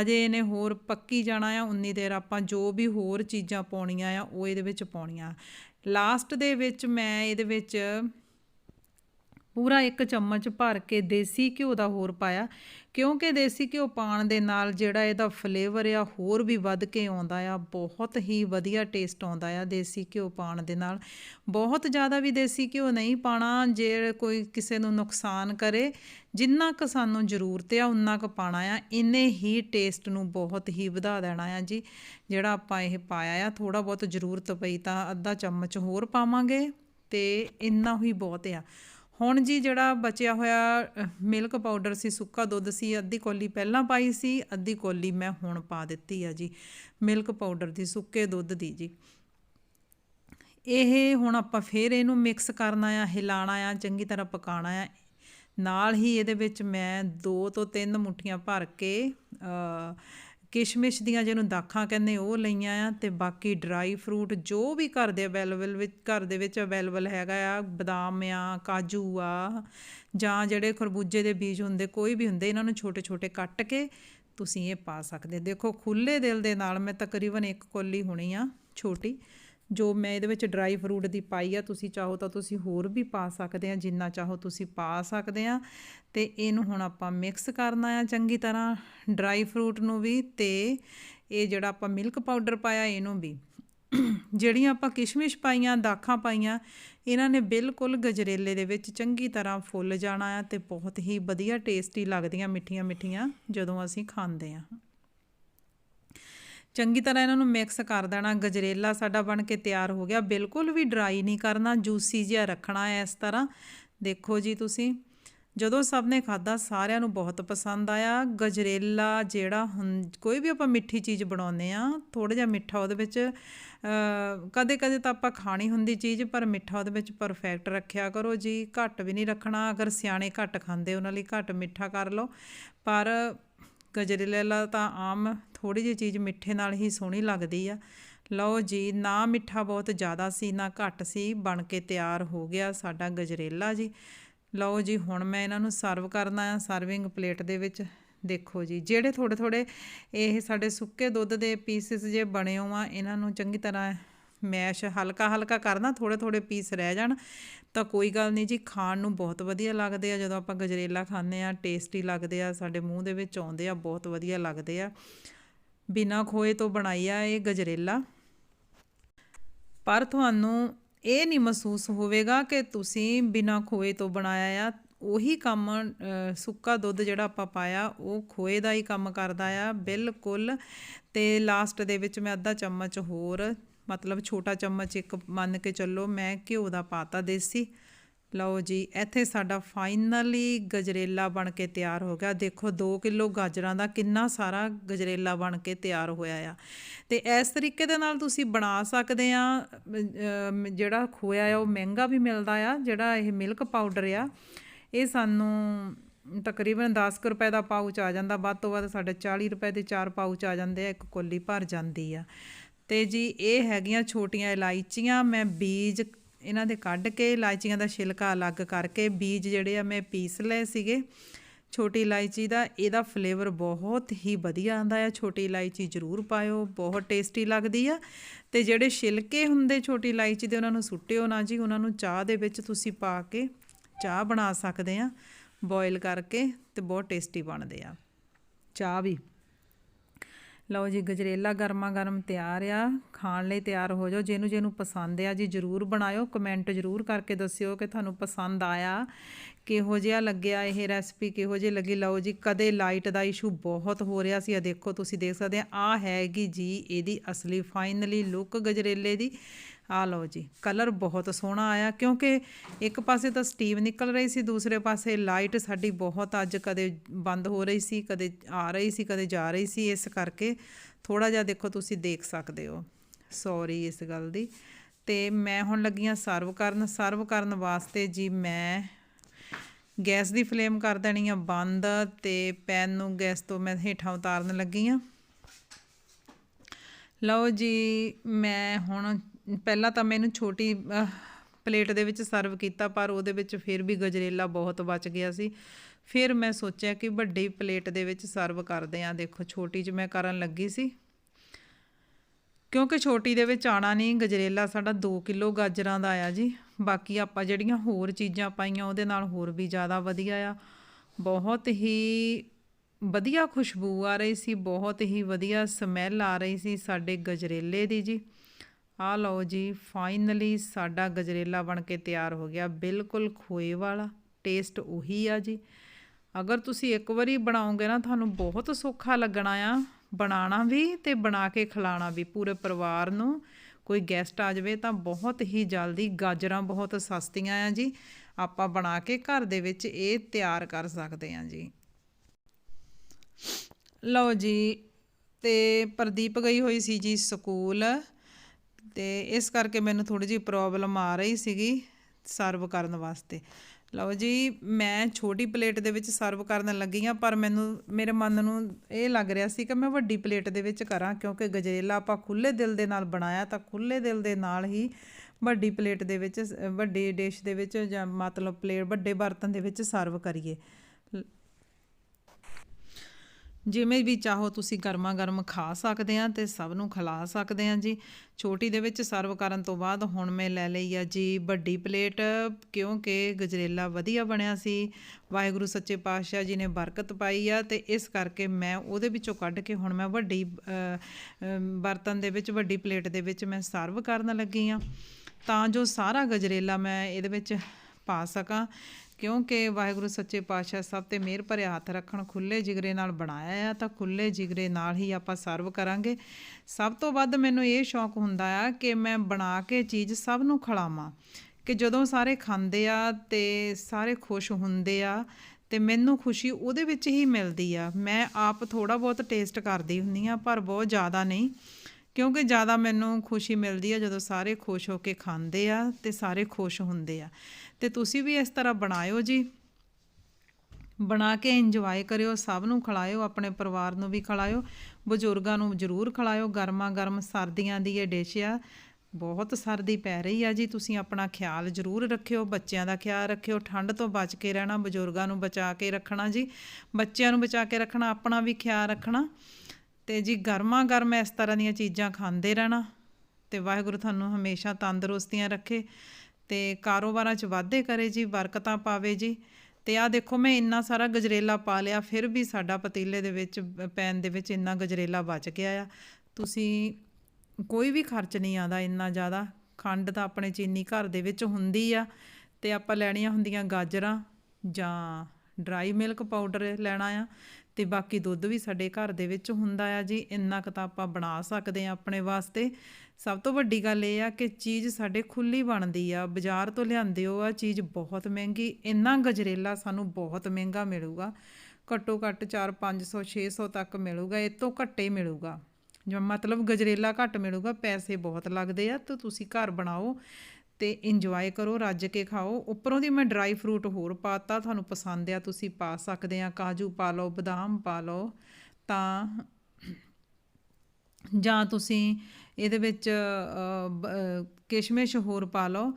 ਹਜੇ ਇਹਨੇ ਹੋਰ ਪੱਕੀ ਜਾਣਾ ਆ। ਉਨੀ ਦੇਰ ਆਪਾਂ ਜੋ ਵੀ ਹੋਰ ਚੀਜ਼ਾਂ ਪਾਉਣੀਆਂ ਆ, ਉਹ ਇਹਦੇ ਵਿੱਚ ਪਾਉਣੀਆਂ। ਲਾਸਟ ਦੇ ਵਿੱਚ ਮੈਂ ਇਹਦੇ ਵਿੱਚ ਪੂਰਾ ਇੱਕ ਚਮਚ ਭਰ ਕੇ ਦੇਸੀ ਘਿਓ ਦਾ ਹੋਰ ਪਾਇਆ, ਕਿਉਂਕਿ ਦੇਸੀ ਘਿਓ ਪਾਉਣ ਦੇ ਨਾਲ ਜਿਹੜਾ ਇਹਦਾ ਫਲੇਵਰ ਆ ਹੋਰ ਵੀ ਵੱਧ ਕੇ ਆਉਂਦਾ ਆ, ਬਹੁਤ ਹੀ ਵਧੀਆ ਟੇਸਟ ਆਉਂਦਾ ਆ ਦੇਸੀ ਘਿਓ ਪਾਉਣ ਦੇ ਨਾਲ। ਬਹੁਤ ਜ਼ਿਆਦਾ ਵੀ ਦੇਸੀ ਘਿਓ ਨਹੀਂ ਪਾਣਾ, ਜੇ ਕੋਈ ਕਿਸੇ ਨੂੰ ਨੁਕਸਾਨ ਕਰੇ, ਜਿੰਨਾ ਕੁ ਸਾਨੂੰ ਜ਼ਰੂਰਤ ਆ, ਉਨਾ ਕੁ ਪਾਣਾ ਆ। ਇੰਨੇ ਹੀ ਟੇਸਟ ਨੂੰ ਬਹੁਤ ਹੀ ਵਧਾ ਦੇਣਾ ਆ ਜੀ, ਜਿਹੜਾ ਆਪਾਂ ਇਹ ਪਾਇਆ ਆ। ਥੋੜਾ ਬਹੁਤ ਜ਼ਰੂਰਤ ਪਈ ਤਾਂ ਅੱਧਾ ਚਮਚ ਹੋਰ ਪਾਵਾਂਗੇ ਤੇ ਇੰਨਾ ਹੀ ਬਹੁਤ ਆ। ਹੁਣ ਜੀ ਜਿਹੜਾ ਬਚਿਆ ਹੋਇਆ ਮਿਲਕ ਪਾਊਡਰ ਸੀ, ਸੁੱਕਾ ਦੁੱਧ ਸੀ, ਅੱਧੀ ਕੋਲੀ ਪਹਿਲਾਂ ਪਾਈ ਸੀ, ਅੱਧੀ ਕੋਲੀ ਮੈਂ ਹੁਣ ਪਾ ਦਿੱਤੀ ਆ ਜੀ ਮਿਲਕ ਪਾਊਡਰ ਦੀ, ਸੁੱਕੇ ਦੁੱਧ ਦੀ ਜੀ। ਇਹ ਹੁਣ ਆਪਾਂ ਫੇਰ ਇਹਨੂੰ ਮਿਕਸ ਕਰਨਾ ਆ, ਹਿਲਾਣਾ ਆ, ਚੰਗੀ ਤਰ੍ਹਾਂ ਪਕਾਉਣਾ ਆ। ਨਾਲ ਹੀ ਇਹਦੇ ਵਿੱਚ ਮੈਂ 2 ਤੋਂ 3 ਮੁੱਠੀਆਂ ਭਰ ਕੇ ਕਿਸ਼ਮਿਸ਼ ਦੀਆਂ ਜਿਹਨੂੰ ਦਾਖਾਂ ਕਹਿੰਦੇ ਉਹ ਲਈਆਂ ਆ ਤੇ ਬਾਕੀ ਡਰਾਈ ਫਰੂਟ ਜੋ ਵੀ ਘਰ ਦੇ ਅਵੇਲੇਬਲ ਵਿੱਚ, ਘਰ ਦੇ ਵਿੱਚ ਅਵੇਲੇਬਲ ਹੈਗਾ ਆ, ਬਦਾਮ ਆ, ਕਾਜੂ ਆ, ਜਾਂ ਜਿਹੜੇ ਖਰਬੂਜੇ ਦੇ ਬੀਜ ਹੁੰਦੇ, ਕੋਈ ਵੀ ਹੁੰਦੇ, ਇਹਨਾਂ ਨੂੰ ਛੋਟੇ ਛੋਟੇ ਕੱਟ ਕੇ ਤੁਸੀਂ ਇਹ ਪਾ ਸਕਦੇ ਦੇਖੋ ਖੁੱਲੇ ਦਿਲ ਦੇ ਨਾਲ ਮੈਂ ਤਕਰੀਬਨ ਇੱਕ ਕੋਲੀ ਹੋਣੀ ਆ, ਛੋਟੀ। ਜੋ ਮੈਂ ਇਹਦੇ ਵਿੱਚ ਡਰਾਈ ਫਰੂਟ ਦੀ ਪਾਈ ਆ, ਤੁਸੀਂ ਚਾਹੋ ਤਾਂ ਤੁਸੀਂ ਹੋਰ ਵੀ ਪਾ ਸਕਦੇ ਆ, ਜਿੰਨਾ ਚਾਹੋ ਤੁਸੀਂ ਪਾ ਸਕਦੇ ਆ। ਤੇ ਇਹਨੂੰ ਹੁਣ ਆਪਾਂ ਮਿਕਸ ਕਰਨਾ ਆ ਚੰਗੀ ਤਰ੍ਹਾਂ ਡਰਾਈ ਫਰੂਟ ਨੂੰ ਵੀ ਤੇ ਇਹ ਜਿਹੜਾ ਆਪਾਂ ਮਿਲਕ ਪਾਊਡਰ ਪਾਇਆ ਇਹਨੂੰ ਵੀ। ਜਿਹੜੀਆਂ ਆਪਾਂ ਕਿਸ਼ਮਿਸ਼ ਪਾਈਆਂ, ਦਾਖਾਂ ਪਾਈਆਂ, ਇਹਨਾਂ ਨੇ ਬਿਲਕੁਲ ਗਜਰੇਲੇ ਦੇ ਵਿੱਚ ਚੰਗੀ ਤਰ੍ਹਾਂ ਫੁੱਲ ਜਾਣਾ ਆ ਤੇ ਬਹੁਤ ਹੀ ਵਧੀਆ ਟੇਸਟੀ ਲੱਗਦੀਆਂ ਮਿੱਠੀਆਂ ਮਿੱਠੀਆਂ ਜਦੋਂ ਅਸੀਂ ਖਾਂਦੇ ਆ। ਚੰਗੀ ਤਰ੍ਹਾਂ ਇਹਨਾਂ ਨੂੰ ਮਿਕਸ ਕਰ ਦੇਣਾ, ਗਜਰੇਲਾ ਸਾਡਾ ਬਣ ਕੇ ਤਿਆਰ ਹੋ ਗਿਆ। ਬਿਲਕੁਲ ਵੀ ਡਰਾਈ ਨਹੀਂ ਕਰਨਾ ਜੂਸੀ ਜਿਹਾ ਰੱਖਣਾ ਹੈ ਇਸ ਤਰ੍ਹਾਂ। ਦੇਖੋ ਜੀ ਤੁਸੀਂ, ਜਦੋਂ ਸਭ ਨੇ ਖਾਦਾ ਸਾਰਿਆਂ ਨੂੰ ਬਹੁਤ ਪਸੰਦ ਆਇਆ। ਗਜਰੇਲਾ ਜਿਹੜਾ ਹੁਣ ਕੋਈ ਵੀ ਆਪਾਂ ਮਿੱਠੀ ਚੀਜ਼ ਬਣਾਉਂਦੇ ਆ ਥੋੜਾ ਜਿਹਾ ਮਿੱਠਾ ਉਹਦੇ ਵਿੱਚ ਕਦੇ ਕਦੇ ਤਾਂ ਆਪਾਂ ਖਾਣੀ ਹੁੰਦੀ ਚੀਜ਼, ਪਰ ਮਿੱਠਾ ਉਹਦੇ ਵਿੱਚ ਪਰਫੈਕਟ ਰੱਖਿਆ ਕਰੋ ਜੀ। ਘੱਟ ਵੀ ਨਹੀਂ ਰੱਖਣਾ, ਅਗਰ ਸਿਆਣੇ ਘੱਟ ਖਾਂਦੇ, ਉਹਨਾਂ ਲਈ ਘੱਟ ਮਿੱਠਾ ਕਰ ਲਓ। ਪਰ ਗਜਰੇਲਾ ਤਾਂ ਆਮ ਥੋੜੀ ਜਿਹੀ ਚੀਜ਼ ਮਿੱਠੇ ਨਾਲ ਹੀ ਸੋਹਣੀ ਲੱਗਦੀ ਆ। ਲਓ ਜੀ, ਨਾ ਮਿੱਠਾ ਬਹੁਤ ਜ਼ਿਆਦਾ ਸੀ, ਨਾ ਘੱਟ ਸੀ, ਬਣ ਕੇ ਤਿਆਰ ਹੋ ਗਿਆ ਸਾਡਾ ਗਜਰੇਲਾ ਜੀ। ਲਓ ਜੀ, ਹੁਣ ਮੈਂ ਇਹਨਾਂ ਨੂੰ ਸਰਵ ਕਰਨਾ ਆ ਸਰਵਿੰਗ ਪਲੇਟ ਦੇ ਵਿੱਚ। ਦੇਖੋ ਜੀ, ਜਿਹੜੇ ਥੋੜੇ ਥੋੜੇ ਇਹ ਸਾਡੇ ਸੁੱਕੇ ਦੁੱਧ ਦੇ ਪੀਸਿਸ ਜੇ ਬਣੇ ਹੋ ਆ ਇਹਨਾਂ ਨੂੰ ਚੰਗੀ ਤਰ੍ਹਾਂ ਮੈਸ਼ ਹਲਕਾ ਹਲਕਾ ਕਰਨਾ ਥੋੜੇ ਥੋੜੇ ਪੀਸ ਰਹਿ ਜਾਣ, ਤਾਂ ਕੋਈ ਗੱਲ ਨਹੀਂ ਜੀ, ਖਾਣ ਨੂੰ ਬਹੁਤ ਵਧੀਆ ਲੱਗਦੇ ਆ। ਜਦੋਂ ਆਪਾਂ ਗਜਰੇਲਾ ਖਾਂਦੇ ਆ, ਟੇਸਟੀ ਲੱਗਦੇ ਆ, ਸਾਡੇ ਮੂੰਹ ਦੇ ਵਿੱਚ ਆਉਂਦੇ ਆ, ਬਹੁਤ ਵਧੀਆ ਲੱਗਦੇ ਆ। ਬਿਨਾ ਖੋਏ ਤੋਂ ਬਣਾਈ ਆ ਇਹ ਗਜਰੇਲਾ। ਪਰ ਤੁਹਾਨੂੰ ਇਹ ਨਹੀਂ ਮਹਿਸੂਸ ਹੋਵੇਗਾ ਕਿ ਤੁਸੀਂ ਬਿਨਾ ਖੋਏ ਤੋਂ ਬਣਾਇਆ ਆ। ਉਹੀ ਕੰਮ ਸੁੱਕਾ ਦੁੱਧ ਜਿਹੜਾ ਆਪਾਂ ਪਾਇਆ, ਉਹ ਖੋਏ ਦਾ ਹੀ ਕੰਮ ਕਰਦਾ ਆ, ਬਿਲਕੁਲ। ਤੇ ਲਾਸਟ ਦੇ ਵਿੱਚ ਮੈਂ ਅੱਧਾ ਚਮਚ ਹੋਰ, ਮਤਲਬ ਛੋਟਾ ਚਮਚ ਇੱਕ ਮੰਨ ਕੇ ਚੱਲੋ, ਮੈਂ ਘਿਓ ਦਾ ਪਾਤਾ ਦੇਸੀ। ਲਓ ਜੀ, ਇੱਥੇ ਸਾਡਾ ਫਾਈਨਲੀ ਗਜਰੇਲਾ ਬਣ ਕੇ ਤਿਆਰ ਹੋ ਗਿਆ। ਦੇਖੋ 2 ਕਿਲੋ ਗਾਜਰਾਂ ਦਾ ਕਿੰਨਾ ਸਾਰਾ ਗਜਰੇਲਾ ਬਣ ਕੇ ਤਿਆਰ ਹੋਇਆ ਆ। ਤੇ ਇਸ ਤਰੀਕੇ ਦੇ ਨਾਲ ਤੁਸੀਂ ਬਣਾ ਸਕਦੇ ਆ ਜਿਹੜਾ ਖੋਇਆ ਆ, ਉਹ ਮਹਿੰਗਾ ਵੀ ਮਿਲਦਾ ਆ, ਜਿਹੜਾ ਇਹ ਮਿਲਕ ਪਾਊਡਰ ਆ। ਇਹ ਸਾਨੂੰ ਤਕਰੀਬਨ 10 ਕੁ ਰੁਪਏ ਦਾ ਪਾਊਚ ਆ ਜਾਂਦਾ। ਵੱਧ ਤੋਂ ਵੱਧ ਸਾਡੇ 40 ਰੁਪਏ ਦੇ ਚਾਰ ਪਾਊਚ ਆ ਜਾਂਦੇ ਆ, ਇੱਕ ਕੋਲੀ ਭਰ ਜਾਂਦੀ ਆ। ਤੇ ਜੀ, ਇਹ ਹੈਗੀਆਂ ਛੋਟੀਆਂ ਇਲਾਇਚੀਆਂ, ਮੈਂ ਬੀਜ ਇਹਨਾਂ ਦੇ ਕੱਢ ਕੇ ਇਲਾਇਚੀਆਂ ਦਾ ਛਿਲਕਾ ਅਲੱਗ ਕਰਕੇ ਬੀਜ ਜਿਹੜੇ ਆ ਮੈਂ ਪੀਸ ਲਏ ਸੀਗੇ। ਛੋਟੀ ਇਲਾਇਚੀ ਦਾ ਇਹਦਾ ਫਲੇਵਰ ਬਹੁਤ ਹੀ ਵਧੀਆ ਆਂਦਾ ਆ। ਛੋਟੀ ਇਲਾਇਚੀ ਜ਼ਰੂਰ ਪਾਇਓ, ਬਹੁਤ ਟੇਸਟੀ ਲੱਗਦੀ ਆ। ਤੇ ਜਿਹੜੇ ਛਿਲਕੇ ਹੁੰਦੇ ਛੋਟੀ ਇਲਾਇਚੀ ਦੇ, ਉਹਨਾਂ ਨੂੰ ਸੁੱਟਿਓ ਨਾ ਜੀ, ਉਹਨਾਂ ਨੂੰ ਚਾਹ ਦੇ ਵਿੱਚ ਤੁਸੀਂ ਪਾ ਕੇ ਚਾਹ ਬਣਾ ਸਕਦੇ ਆ। ਬੋਇਲ ਕਰਕੇ ਤੇ ਬਹੁਤ ਟੇਸਟੀ ਬਣਦੇ ਆ। ਚਾਹ ਵੀ। ਲਓ ਜੀ, ਗਜਰੇਲਾ ਗਰਮਾ ਗਰਮ ਤਿਆਰ ਆ। ਖਾਣ ਲਈ ਤਿਆਰ ਹੋ ਜਾਓ। ਜਿਹਨੂੰ ਜਿਹਨੂੰ ਪਸੰਦ ਆ ਜੀ, ਜਰੂਰ ਬਣਾਇਓ। ਕਮੈਂਟ ਜਰੂਰ ਕਰਕੇ ਦੱਸਿਓ ਕਿ ਤੁਹਾਨੂੰ ਪਸੰਦ ਆਇਆ, ਕਿਹੋ ਜਿਹਾ ਲੱਗਿਆ ਇਹ ਰੈਸਪੀ, ਕਿਹੋ ਜਿਹੀ ਲੱਗੀ। ਲਓ ਜੀ, ਕਦੇ ਲਾਈਟ ਦਾ ਇਸ਼ੂ ਬਹੁਤ ਹੋ ਰਿਹਾ ਸੀ। ਆ ਦੇਖੋ, ਤੁਸੀਂ ਦੇਖ ਸਕਦੇ ਆ ਆ ਹੈਗੀ ਜੀ, ਇਹਦੀ ਅਸਲੀ, ਫਾਈਨਲੀ ਲੁੱਕ ਗਜਰੇਲੇ ਦੀ। ਆ ਲਓ ਜੀ, ਕਲਰ ਬਹੁਤ ਸੋਹਣਾ ਆਇਆ, ਕਿਉਂਕਿ ਇੱਕ ਪਾਸੇ ਤਾਂ ਸਟੀਮ ਨਿਕਲ ਰਹੀ ਸੀ, ਦੂਸਰੇ ਪਾਸੇ ਲਾਈਟ ਸਾਡੀ ਬਹੁਤ ਅੱਜ ਕਦੇ ਬੰਦ ਹੋ ਰਹੀ ਸੀ, ਕਦੇ ਆ ਰਹੀ ਸੀ, ਕਦੇ ਜਾ ਰਹੀ ਸੀ, ਇਸ ਕਰਕੇ ਥੋੜਾ ਜਿਹਾ ਦੇਖੋ ਤੁਸੀਂ ਦੇਖ ਸਕਦੇ ਹੋ। ਸੌਰੀ ਇਸ ਗੱਲ ਦੀ। ਤੇ ਮੈਂ ਹੁਣ ਲੱਗੀ ਲੱਗੀਆਂ ਸਰਵ ਕਰਨ ਸਰਵ ਕਰਨ ਵਾਸਤੇ ਜੀ ਮੈਂ ਗੈਸ ਦੀ ਫਲੇਮ ਕਰ ਦੇਣੀ ਆ ਬੰਦ ਤੇ ਪੈਨ ਨੂੰ ਗੈਸ ਤੋਂ ਮੈਂ ਹੇਠਾਂ ਉਤਾਰਨ ਲੱਗੀ ਆ ਲਓ ਜੀ, ਮੈਂ ਹੁਣ ਪਹਿਲਾਂ ਤਾਂ ਮੈਨੂੰ ਛੋਟੀ ਪਲੇਟ ਦੇ ਵਿੱਚ ਸਰਵ ਕੀਤਾ, ਪਰ ਉਹਦੇ ਵਿੱਚ ਫਿਰ ਵੀ ਗਜਰੇਲਾ ਬਹੁਤ ਬਚ ਗਿਆ ਸੀ। ਫਿਰ ਮੈਂ ਸੋਚਿਆ ਕਿ ਵੱਡੀ ਪਲੇਟ ਦੇ ਵਿੱਚ ਸਰਵ ਕਰਦੇ ਆ। ਦੇਖੋ, ਛੋਟੀ 'ਚ ਮੈਂ ਕਰਨ ਲੱਗੀ ਸੀ। ਕਿਉਂਕਿ ਛੋਟੀ ਦੇ ਵਿੱਚ ਆਣਾ ਨਹੀਂ, ਗਜਰੇਲਾ ਸਾਡਾ 2 ਕਿਲੋ ਗਾਜਰਾਂ ਦਾ ਆਇਆ ਜੀ। ਬਾਕੀ ਆਪਾਂ ਜਿਹੜੀਆਂ ਹੋਰ ਚੀਜ਼ਾਂ ਪਾਈਆਂ, ਉਹਦੇ ਨਾਲ ਹੋਰ ਵੀ ਜ਼ਿਆਦਾ ਵਧੀਆ ਆ। ਬਹੁਤ ਹੀ ਵਧੀਆ ਖੁਸ਼ਬੂ ਆ ਰਹੀ ਸੀ, ਬਹੁਤ ਹੀ ਵਧੀਆ ਸਮੈਲ ਆ ਰਹੀ ਸੀ ਸਾਡੇ ਗਜਰੇਲੇ ਦੀ ਜੀ। ਆ ਲਓ ਜੀ ਫਾਈਨਲੀ ਸਾਡਾ ਗਜਰੇਲਾ ਬਣ ਕੇ ਤਿਆਰ ਹੋ ਗਿਆ। ਬਿਲਕੁਲ ਖੋਏ ਵਾਲਾ ਟੇਸਟ ਉਹੀ ਆ ਜੀ। ਅਗਰ ਤੁਸੀਂ ਇੱਕ ਵਾਰੀ ਬਣਾਓਗੇ ਨਾ, ਤੁਹਾਨੂੰ ਬਹੁਤ ਸੌਖਾ ਲੱਗਣਾ ਆ। ਬਣਾਉਣਾ ਵੀ ਤੇ ਬਣਾ ਕੇ ਖਿਲਾਉਣਾ ਵੀ, ਪੂਰੇ ਪਰਿਵਾਰ ਨੂੰ। ਕੋਈ ਗੈਸਟ ਆ ਜਾਵੇ ਤਾਂ ਬਹੁਤ ਹੀ ਜਲਦੀ ਗਾਜਰਾਂ ਬਹੁਤ ਸਸਤੀਆਂ ਆ ਜੀ। ਆਪਾਂ ਬਣਾ ਕੇ ਘਰ ਦੇ ਵਿੱਚ ਇਹ ਤਿਆਰ ਕਰ ਸਕਦੇ ਆ ਜੀ। ਲਓ ਜੀ, ਤੇ ਪ੍ਰਦੀਪ ਗਈ ਹੋਈ ਸੀ ਜੀ ਸਕੂਲ। ਤੇ ਇਸ ਕਰਕੇ ਮੈਨੂੰ ਥੋੜੀ ਜਿਹੀ ਪ੍ਰੋਬਲਮ ਆ ਰਹੀ ਸੀਗੀ ਸਰਵ ਕਰਨ ਵਾਸਤੇ। ਲਓ ਜੀ, ਮੈਂ ਛੋਟੀ ਪਲੇਟ ਦੇ ਵਿੱਚ ਸਰਵ ਕਰਨ ਲੱਗੀ ਆ ਪਰ ਮੈਨੂੰ, ਮੇਰੇ ਮਨ ਨੂੰ ਇਹ ਲੱਗ ਰਿਹਾ ਸੀ ਕਿ ਮੈਂ ਵੱਡੀ ਪਲੇਟ ਦੇ ਵਿੱਚ ਕਰਾਂ, ਕਿਉਂਕਿ ਗਜਰੇਲਾ ਆਪਾਂ ਖੁੱਲੇ ਦਿਲ ਦੇ ਨਾਲ ਬਣਾਇਆ ਤਾਂ ਖੁੱਲੇ ਦਿਲ ਦੇ ਨਾਲ ਹੀ ਵੱਡੀ ਪਲੇਟ ਦੇ ਵਿੱਚ, ਵੱਡੀ ਡਿਸ਼ ਦੇ ਵਿੱਚ ਜਾਂ ਮਤਲਬ ਪਲੇਟ ਵੱਡੇ ਬਰਤਨ ਦੇ ਵਿੱਚ ਸਰਵ ਕਰੀਏ। ਜਿਵੇਂ ਵੀ ਚਾਹੋ ਤੁਸੀਂ ਗਰਮਾ ਗਰਮ ਖਾ ਸਕਦੇ ਆ ਤੇ ਸਭ ਨੂੰ ਖਿਲਾ ਸਕਦੇ ਆ ਜੀ। ਛੋਟੀ ਦੇ ਵਿੱਚ ਸਰਵ ਕਰਨ ਤੋਂ ਬਾਅਦ ਹੁਣ ਮੈਂ ਲੈ ਲਈ ਆ ਜੀ ਵੱਡੀ ਪਲੇਟ, ਕਿਉਂਕਿ ਗਜਰੇਲਾ ਵਧੀਆ ਬਣਿਆ ਸੀ। ਵਾਹਿਗੁਰੂ ਸੱਚੇ ਪਾਤਸ਼ਾਹ ਜੀ ਨੇ ਬਰਕਤ ਪਾਈ ਆ ਤੇ ਇਸ ਕਰਕੇ ਮੈਂ ਉਹਦੇ ਵਿੱਚੋਂ ਕੱਢ ਕੇ ਹੁਣ ਮੈਂ ਵੱਡੀ ਬਰਤਨ ਦੇ ਵਿੱਚ, ਵੱਡੀ ਪਲੇਟ ਦੇ ਵਿੱਚ ਮੈਂ ਸਰਵ ਕਰਨ ਲੱਗੀ ਆ ਤਾਂ ਜੋ ਸਾਰਾ ਗਜਰੇਲਾ ਮੈਂ ਇਹਦੇ ਵਿੱਚ ਪਾ ਸਕਾਂ। ਕਿਉਂਕਿ ਵਾਹਿਗੁਰੂ ਸੱਚੇ ਪਾਤਸ਼ਾਹ ਸਭ ਤੇ ਮਿਹਰ ਭਰਿਆ ਹੱਥ ਰੱਖਣ ਖੁੱਲੇ ਜਿਗਰੇ ਨਾਲ ਬਣਾਇਆ ਆ, ਤਾਂ ਖੁੱਲੇ ਜਿਗਰੇ ਨਾਲ ਹੀ ਆਪਾਂ ਸਰਵ ਕਰਾਂਗੇ। ਸਭ ਤੋਂ ਵੱਧ ਮੈਨੂੰ ਇਹ ਸ਼ੌਕ ਹੁੰਦਾ ਆ ਕਿ ਮੈਂ ਬਣਾ ਕੇ ਚੀਜ਼ ਸਭ ਨੂੰ ਖਿਲਾਵਾਂ ਕਿ ਜਦੋਂ ਸਾਰੇ ਖਾਂਦੇ ਆ ਤੇ ਸਾਰੇ ਖੁਸ਼ ਹੁੰਦੇ ਆ ਤੇ ਮੈਨੂੰ ਖੁਸ਼ੀ ਉਹਦੇ ਵਿੱਚ ਹੀ ਮਿਲਦੀ ਆ। ਮੈਂ ਆਪ ਥੋੜਾ ਬਹੁਤ ਟੇਸਟ ਕਰਦੀ ਹੁੰਦੀ ਆ, ਪਰ ਬਹੁਤ ਜ਼ਿਆਦਾ ਨਹੀਂ। ਕਿਉਂਕਿ ਜ਼ਿਆਦਾ ਮੈਨੂੰ ਖੁਸ਼ੀ ਮਿਲਦੀ ਆ ਜਦੋਂ ਸਾਰੇ ਖੁਸ਼ ਹੋ ਕੇ ਖਾਂਦੇ ਆ ਤੇ ਸਾਰੇ ਖੁਸ਼ ਹੁੰਦੇ ਆ। ਤੇ ਤੁਸੀਂ ਵੀ ਇਸ ਤਰ੍ਹਾਂ ਬਣਾਇਓ ਜੀ। ਬਣਾ ਕੇ ਇੰਜੋਏ ਕਰਿਓ, ਸਭ ਨੂੰ ਖਿਲਾਇਓ, ਆਪਣੇ ਪਰਿਵਾਰ ਨੂੰ ਵੀ ਖਿਲਾਇਓ, ਬਜ਼ੁਰਗਾਂ ਨੂੰ ਜ਼ਰੂਰ ਖਿਲਾਇਓ। ਗਰਮਾ ਗਰਮ ਸਰਦੀਆਂ ਦੀ ਇਹ ਡਿਸ਼ ਆ, ਬਹੁਤ ਸਰਦੀ ਪੈ ਰਹੀ ਆ ਜੀ, ਤੁਸੀਂ ਆਪਣਾ ਖਿਆਲ ਜ਼ਰੂਰ ਰੱਖਿਓ, ਬੱਚਿਆਂ ਦਾ ਖਿਆਲ ਰੱਖਿਓ, ਠੰਡ ਤੋਂ ਬਚ ਕੇ ਰਹਿਣਾ, ਬਜ਼ੁਰਗਾਂ ਨੂੰ ਬਚਾ ਕੇ ਰੱਖਣਾ ਜੀ। ਬੱਚਿਆਂ ਨੂੰ ਬਚਾ ਕੇ ਰੱਖਣਾ, ਆਪਣਾ ਵੀ ਖਿਆਲ ਰੱਖਣਾ। ਤੇ ਜੀ ਗਰਮਾ ਗਰਮ ਇਸ ਤਰ੍ਹਾਂ ਦੀਆਂ ਚੀਜ਼ਾਂ ਖਾਂਦੇ ਰਹਿਣਾ ਤੇ ਵਾਹਿਗੁਰੂ ਤੁਹਾਨੂੰ ਹਮੇਸ਼ਾ ਤੰਦਰੁਸਤੀਆਂ ਰੱਖੇ ਤੇ ਕਾਰੋਬਾਰਾਂ 'ਚ ਵਾਧੇ ਕਰੇ ਜੀ, ਬਰਕਤਾਂ ਪਾਵੇ ਜੀ। ਤੇ ਆ ਦੇਖੋ ਮੈਂ ਇੰਨਾ ਸਾਰਾ ਗਜਰੇਲਾ ਪਾ ਲਿਆ, ਫਿਰ ਵੀ ਸਾਡਾ ਪਤੀਲੇ ਦੇ ਵਿੱਚ, ਪੈਨ ਦੇ ਵਿੱਚ ਇੰਨਾ ਗਜਰੇਲਾ ਬਚ ਗਿਆ ਆ। ਤੁਸੀਂ ਕੋਈ ਵੀ ਖਰਚ ਨਹੀਂ ਆਉਂਦਾ ਇੰਨਾ ਜ਼ਿਆਦਾ, ਖੰਡ ਤਾਂ ਆਪਣੇ ਚੀਨੀ ਘਰ ਦੇ ਵਿੱਚ ਹੁੰਦੀ ਆ ਤੇ ਆਪਾਂ ਲੈਣੀਆਂ ਹੁੰਦੀਆਂ ਗਾਜਰਾਂ ਜਾਂ ਡਰਾਈ ਮਿਲਕ ਪਾਊਡਰ ਲੈਣਾ ਆ। ਤੇ ਬਾਕੀ ਦੁੱਧ ਵੀ ਸਾਡੇ ਘਰ ਦੇ ਵਿੱਚ ਹੁੰਦਾ ਆ ਜੀ, ਇੰਨਾ ਕੁ ਤਾਂ ਆਪਾਂ ਬਣਾ ਸਕਦੇ ਆ ਆਪਣੇ ਵਾਸਤੇ। ਸਭ ਤੋਂ ਵੱਡੀ ਗੱਲ ਇਹ ਆ ਕਿ ਚੀਜ਼ ਸਾਡੇ ਖੁੱਲੀ ਬਣਦੀ ਆ, ਬਾਜ਼ਾਰ ਤੋਂ ਲਿਆਂਦੇ ਹੋ ਆ ਚੀਜ਼ ਬਹੁਤ ਮਹਿੰਗੀ, ਇੰਨਾ ਗਜਰੇਲਾ ਸਾਨੂੰ ਬਹੁਤ ਮਹਿੰਗਾ ਮਿਲੂਗਾ। ਘੱਟੋ ਘੱਟ 4 500 600 ਤੱਕ ਮਿਲੂਗਾ, ਇਹ ਤੋਂ ਘੱਟੇ ਮਿਲੂਗਾ। ਜੋ ਮਤਲਬ ਗਜਰੇਲਾ ਘੱਟ ਮਿਲੂਗਾ, ਪੈਸੇ ਬਹੁਤ ਲੱਗਦੇ ਆ, ਤਾਂ ਤੁਸੀਂ ਘਰ ਬਣਾਓ। ਤੇ ਇੰਜੋਏ ਕਰੋ, ਰੱਜ ਕੇ ਖਾਓ। ਉੱਪਰੋਂ ਦੀ ਮੈਂ ਡਰਾਈ ਫਰੂਟ ਹੋਰ ਪਾਤਾ, ਤੁਹਾਨੂੰ ਪਸੰਦ ਆ, ਤੁਸੀਂ ਪਾ ਸਕਦੇ ਆ। ਕਾਜੂ ਪਾ ਲਓ, ਬਦਾਮ ਪਾ ਲਓ। ਤਾਂ ਜਾਂ ਤੁਸੀਂ ਇਹਦੇ ਵਿੱਚ ਕਿਸ਼ਮਿਸ਼ ਹੋਰ ਪਾ ਲਓ।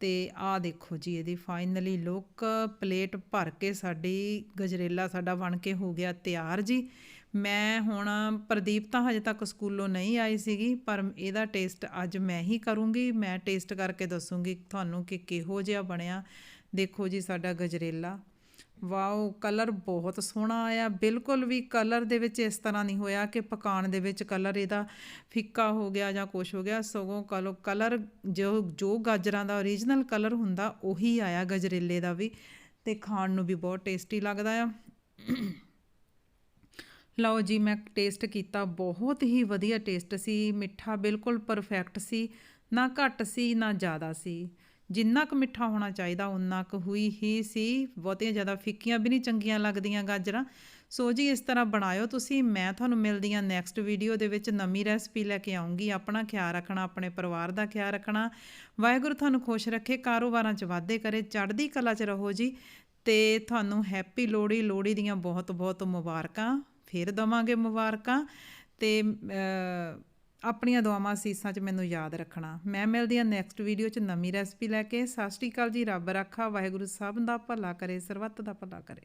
ਤੇ ਆਹ ਦੇਖੋ ਜੀ, ਇਹਦੀ ਫਾਈਨਲੀ ਲੁੱਕ ਪਲੇਟ ਭਰ ਕੇ ਸਾਡੀ ਗਜਰੇਲਾ ਸਾਡਾ ਬਣ ਕੇ ਹੋ ਗਿਆ ਤਿਆਰ ਜੀ। ਮੈਂ ਹੁਣ ਪ੍ਰਦੀਪ ਤਾਂ ਹਜੇ ਤੱਕ ਸਕੂਲੋਂ ਨਹੀਂ ਆਈ ਸੀਗੀ, ਪਰ ਇਹਦਾ ਟੇਸਟ ਅੱਜ ਮੈਂ ਹੀ ਕਰੂੰਗੀ। ਮੈਂ ਟੇਸਟ ਕਰਕੇ ਦੱਸੂੰਗੀ ਤੁਹਾਨੂੰ ਕਿ ਕਿਹੋ ਜਿਹਾ ਬਣਿਆ। ਦੇਖੋ ਜੀ ਸਾਡਾ ਗਜਰੇਲਾ। ਵਾਓ, ਕਲਰ ਬਹੁਤ ਸੋਹਣਾ ਆਇਆ। ਬਿਲਕੁਲ ਵੀ ਕਲਰ ਦੇ ਵਿੱਚ ਇਸ ਤਰ੍ਹਾਂ ਨਹੀਂ ਹੋਇਆ ਕਿ ਪਕਾਣ ਦੇ ਵਿੱਚ ਕਲਰ ਇਹਦਾ ਫਿੱਕਾ ਹੋ ਗਿਆ ਜਾਂ ਕੁਝ ਹੋ ਗਿਆ। ਸਗੋਂ ਕਲੋ, ਕਲਰ ਜੋ ਜੋ ਗਾਜਰਾਂ ਦਾ ਓਰੀਜਨਲ ਕਲਰ ਹੁੰਦਾ, ਉਹੀ ਆਇਆ ਗਜਰੇਲੇ ਦਾ ਵੀ। ਤੇ ਖਾਣ ਨੂੰ ਵੀ ਬਹੁਤ ਟੇਸਟੀ ਲੱਗਦਾ ਆ। ਲਓ ਜੀ, ਮੈਂ ਟੇਸਟ ਕੀਤਾ, ਬਹੁਤ ਹੀ ਵਧੀਆ ਟੇਸਟ ਸੀ, ਮਿੱਠਾ ਬਿਲਕੁਲ ਪਰਫੈਕਟ ਸੀ, ਨਾ ਘੱਟ ਸੀ, ਨਾ ਜ਼ਿਆਦਾ ਸੀ। ਜਿੰਨਾ ਕੁ ਮਿੱਠਾ ਹੋਣਾ ਚਾਹੀਦਾ ਉਨਾ ਕੁ ਹੋਈ ਹੀ ਸੀ। ਬਹੁਤੀਆਂ ਜ਼ਿਆਦਾ ਫਿੱਕੀਆਂ ਵੀ ਨਹੀਂ ਚੰਗੀਆਂ ਲੱਗਦੀਆਂ ਗਾਜਰਾਂ। ਸੋ ਜੀ, ਇਸ ਤਰ੍ਹਾਂ ਬਣਾਇਓ ਤੁਸੀਂ। ਮੈਂ ਤੁਹਾਨੂੰ ਮਿਲਦੀ ਹਾਂ ਨੈਕਸਟ ਵੀਡੀਓ ਦੇ ਵਿੱਚ, ਨਵੀਂ ਰੈਸਪੀ ਲੈ ਕੇ ਆਉਂਗੀ। ਆਪਣਾ ਖਿਆਲ ਰੱਖਣਾ, ਆਪਣੇ ਪਰਿਵਾਰ ਦਾ ਖਿਆਲ ਰੱਖਣਾ। ਵਾਹਿਗੁਰੂ ਤੁਹਾਨੂੰ ਖੁਸ਼ ਰੱਖੇ, ਕਾਰੋਬਾਰਾਂ 'ਚ ਵਾਧੇ ਕਰੇ, ਚੜ੍ਹਦੀ ਕਲਾ 'ਚ ਰਹੋ ਜੀ। ਤੇ ਤੁਹਾਨੂੰ ਹੈਪੀ ਲੋਹੜੀ ਲੋਹੜੀ ਦੀਆਂ ਬਹੁਤ ਬਹੁਤ ਮੁਬਾਰਕਾਂ। ਫਿਰ ਦਵਾਂਗੇ ਮੁਬਾਰਕਾਂ ਤੇ ਆਪਣੀਆਂ ਦੁਆਵਾਂ ਸੀਸਾਂ 'ਚ ਮੈਨੂੰ ਯਾਦ ਰੱਖਣਾ। ਮੈਂ ਮਿਲਦੀ ਹਾਂ ਨੈਕਸਟ ਵੀਡੀਓ 'ਚ ਨਵੀਂ ਰੈਸਪੀ ਲੈ ਕੇ। ਸਤਿ ਸ਼੍ਰੀ ਅਕਾਲ ਜੀ, ਰੱਬ ਰੱਖਾ। ਵਾਹਿਗੁਰੂ ਸਾਹਿਬ ਦਾ ਭਲਾ ਕਰੇ, ਸਰਬੱਤ ਦਾ ਭਲਾ ਕਰੇ।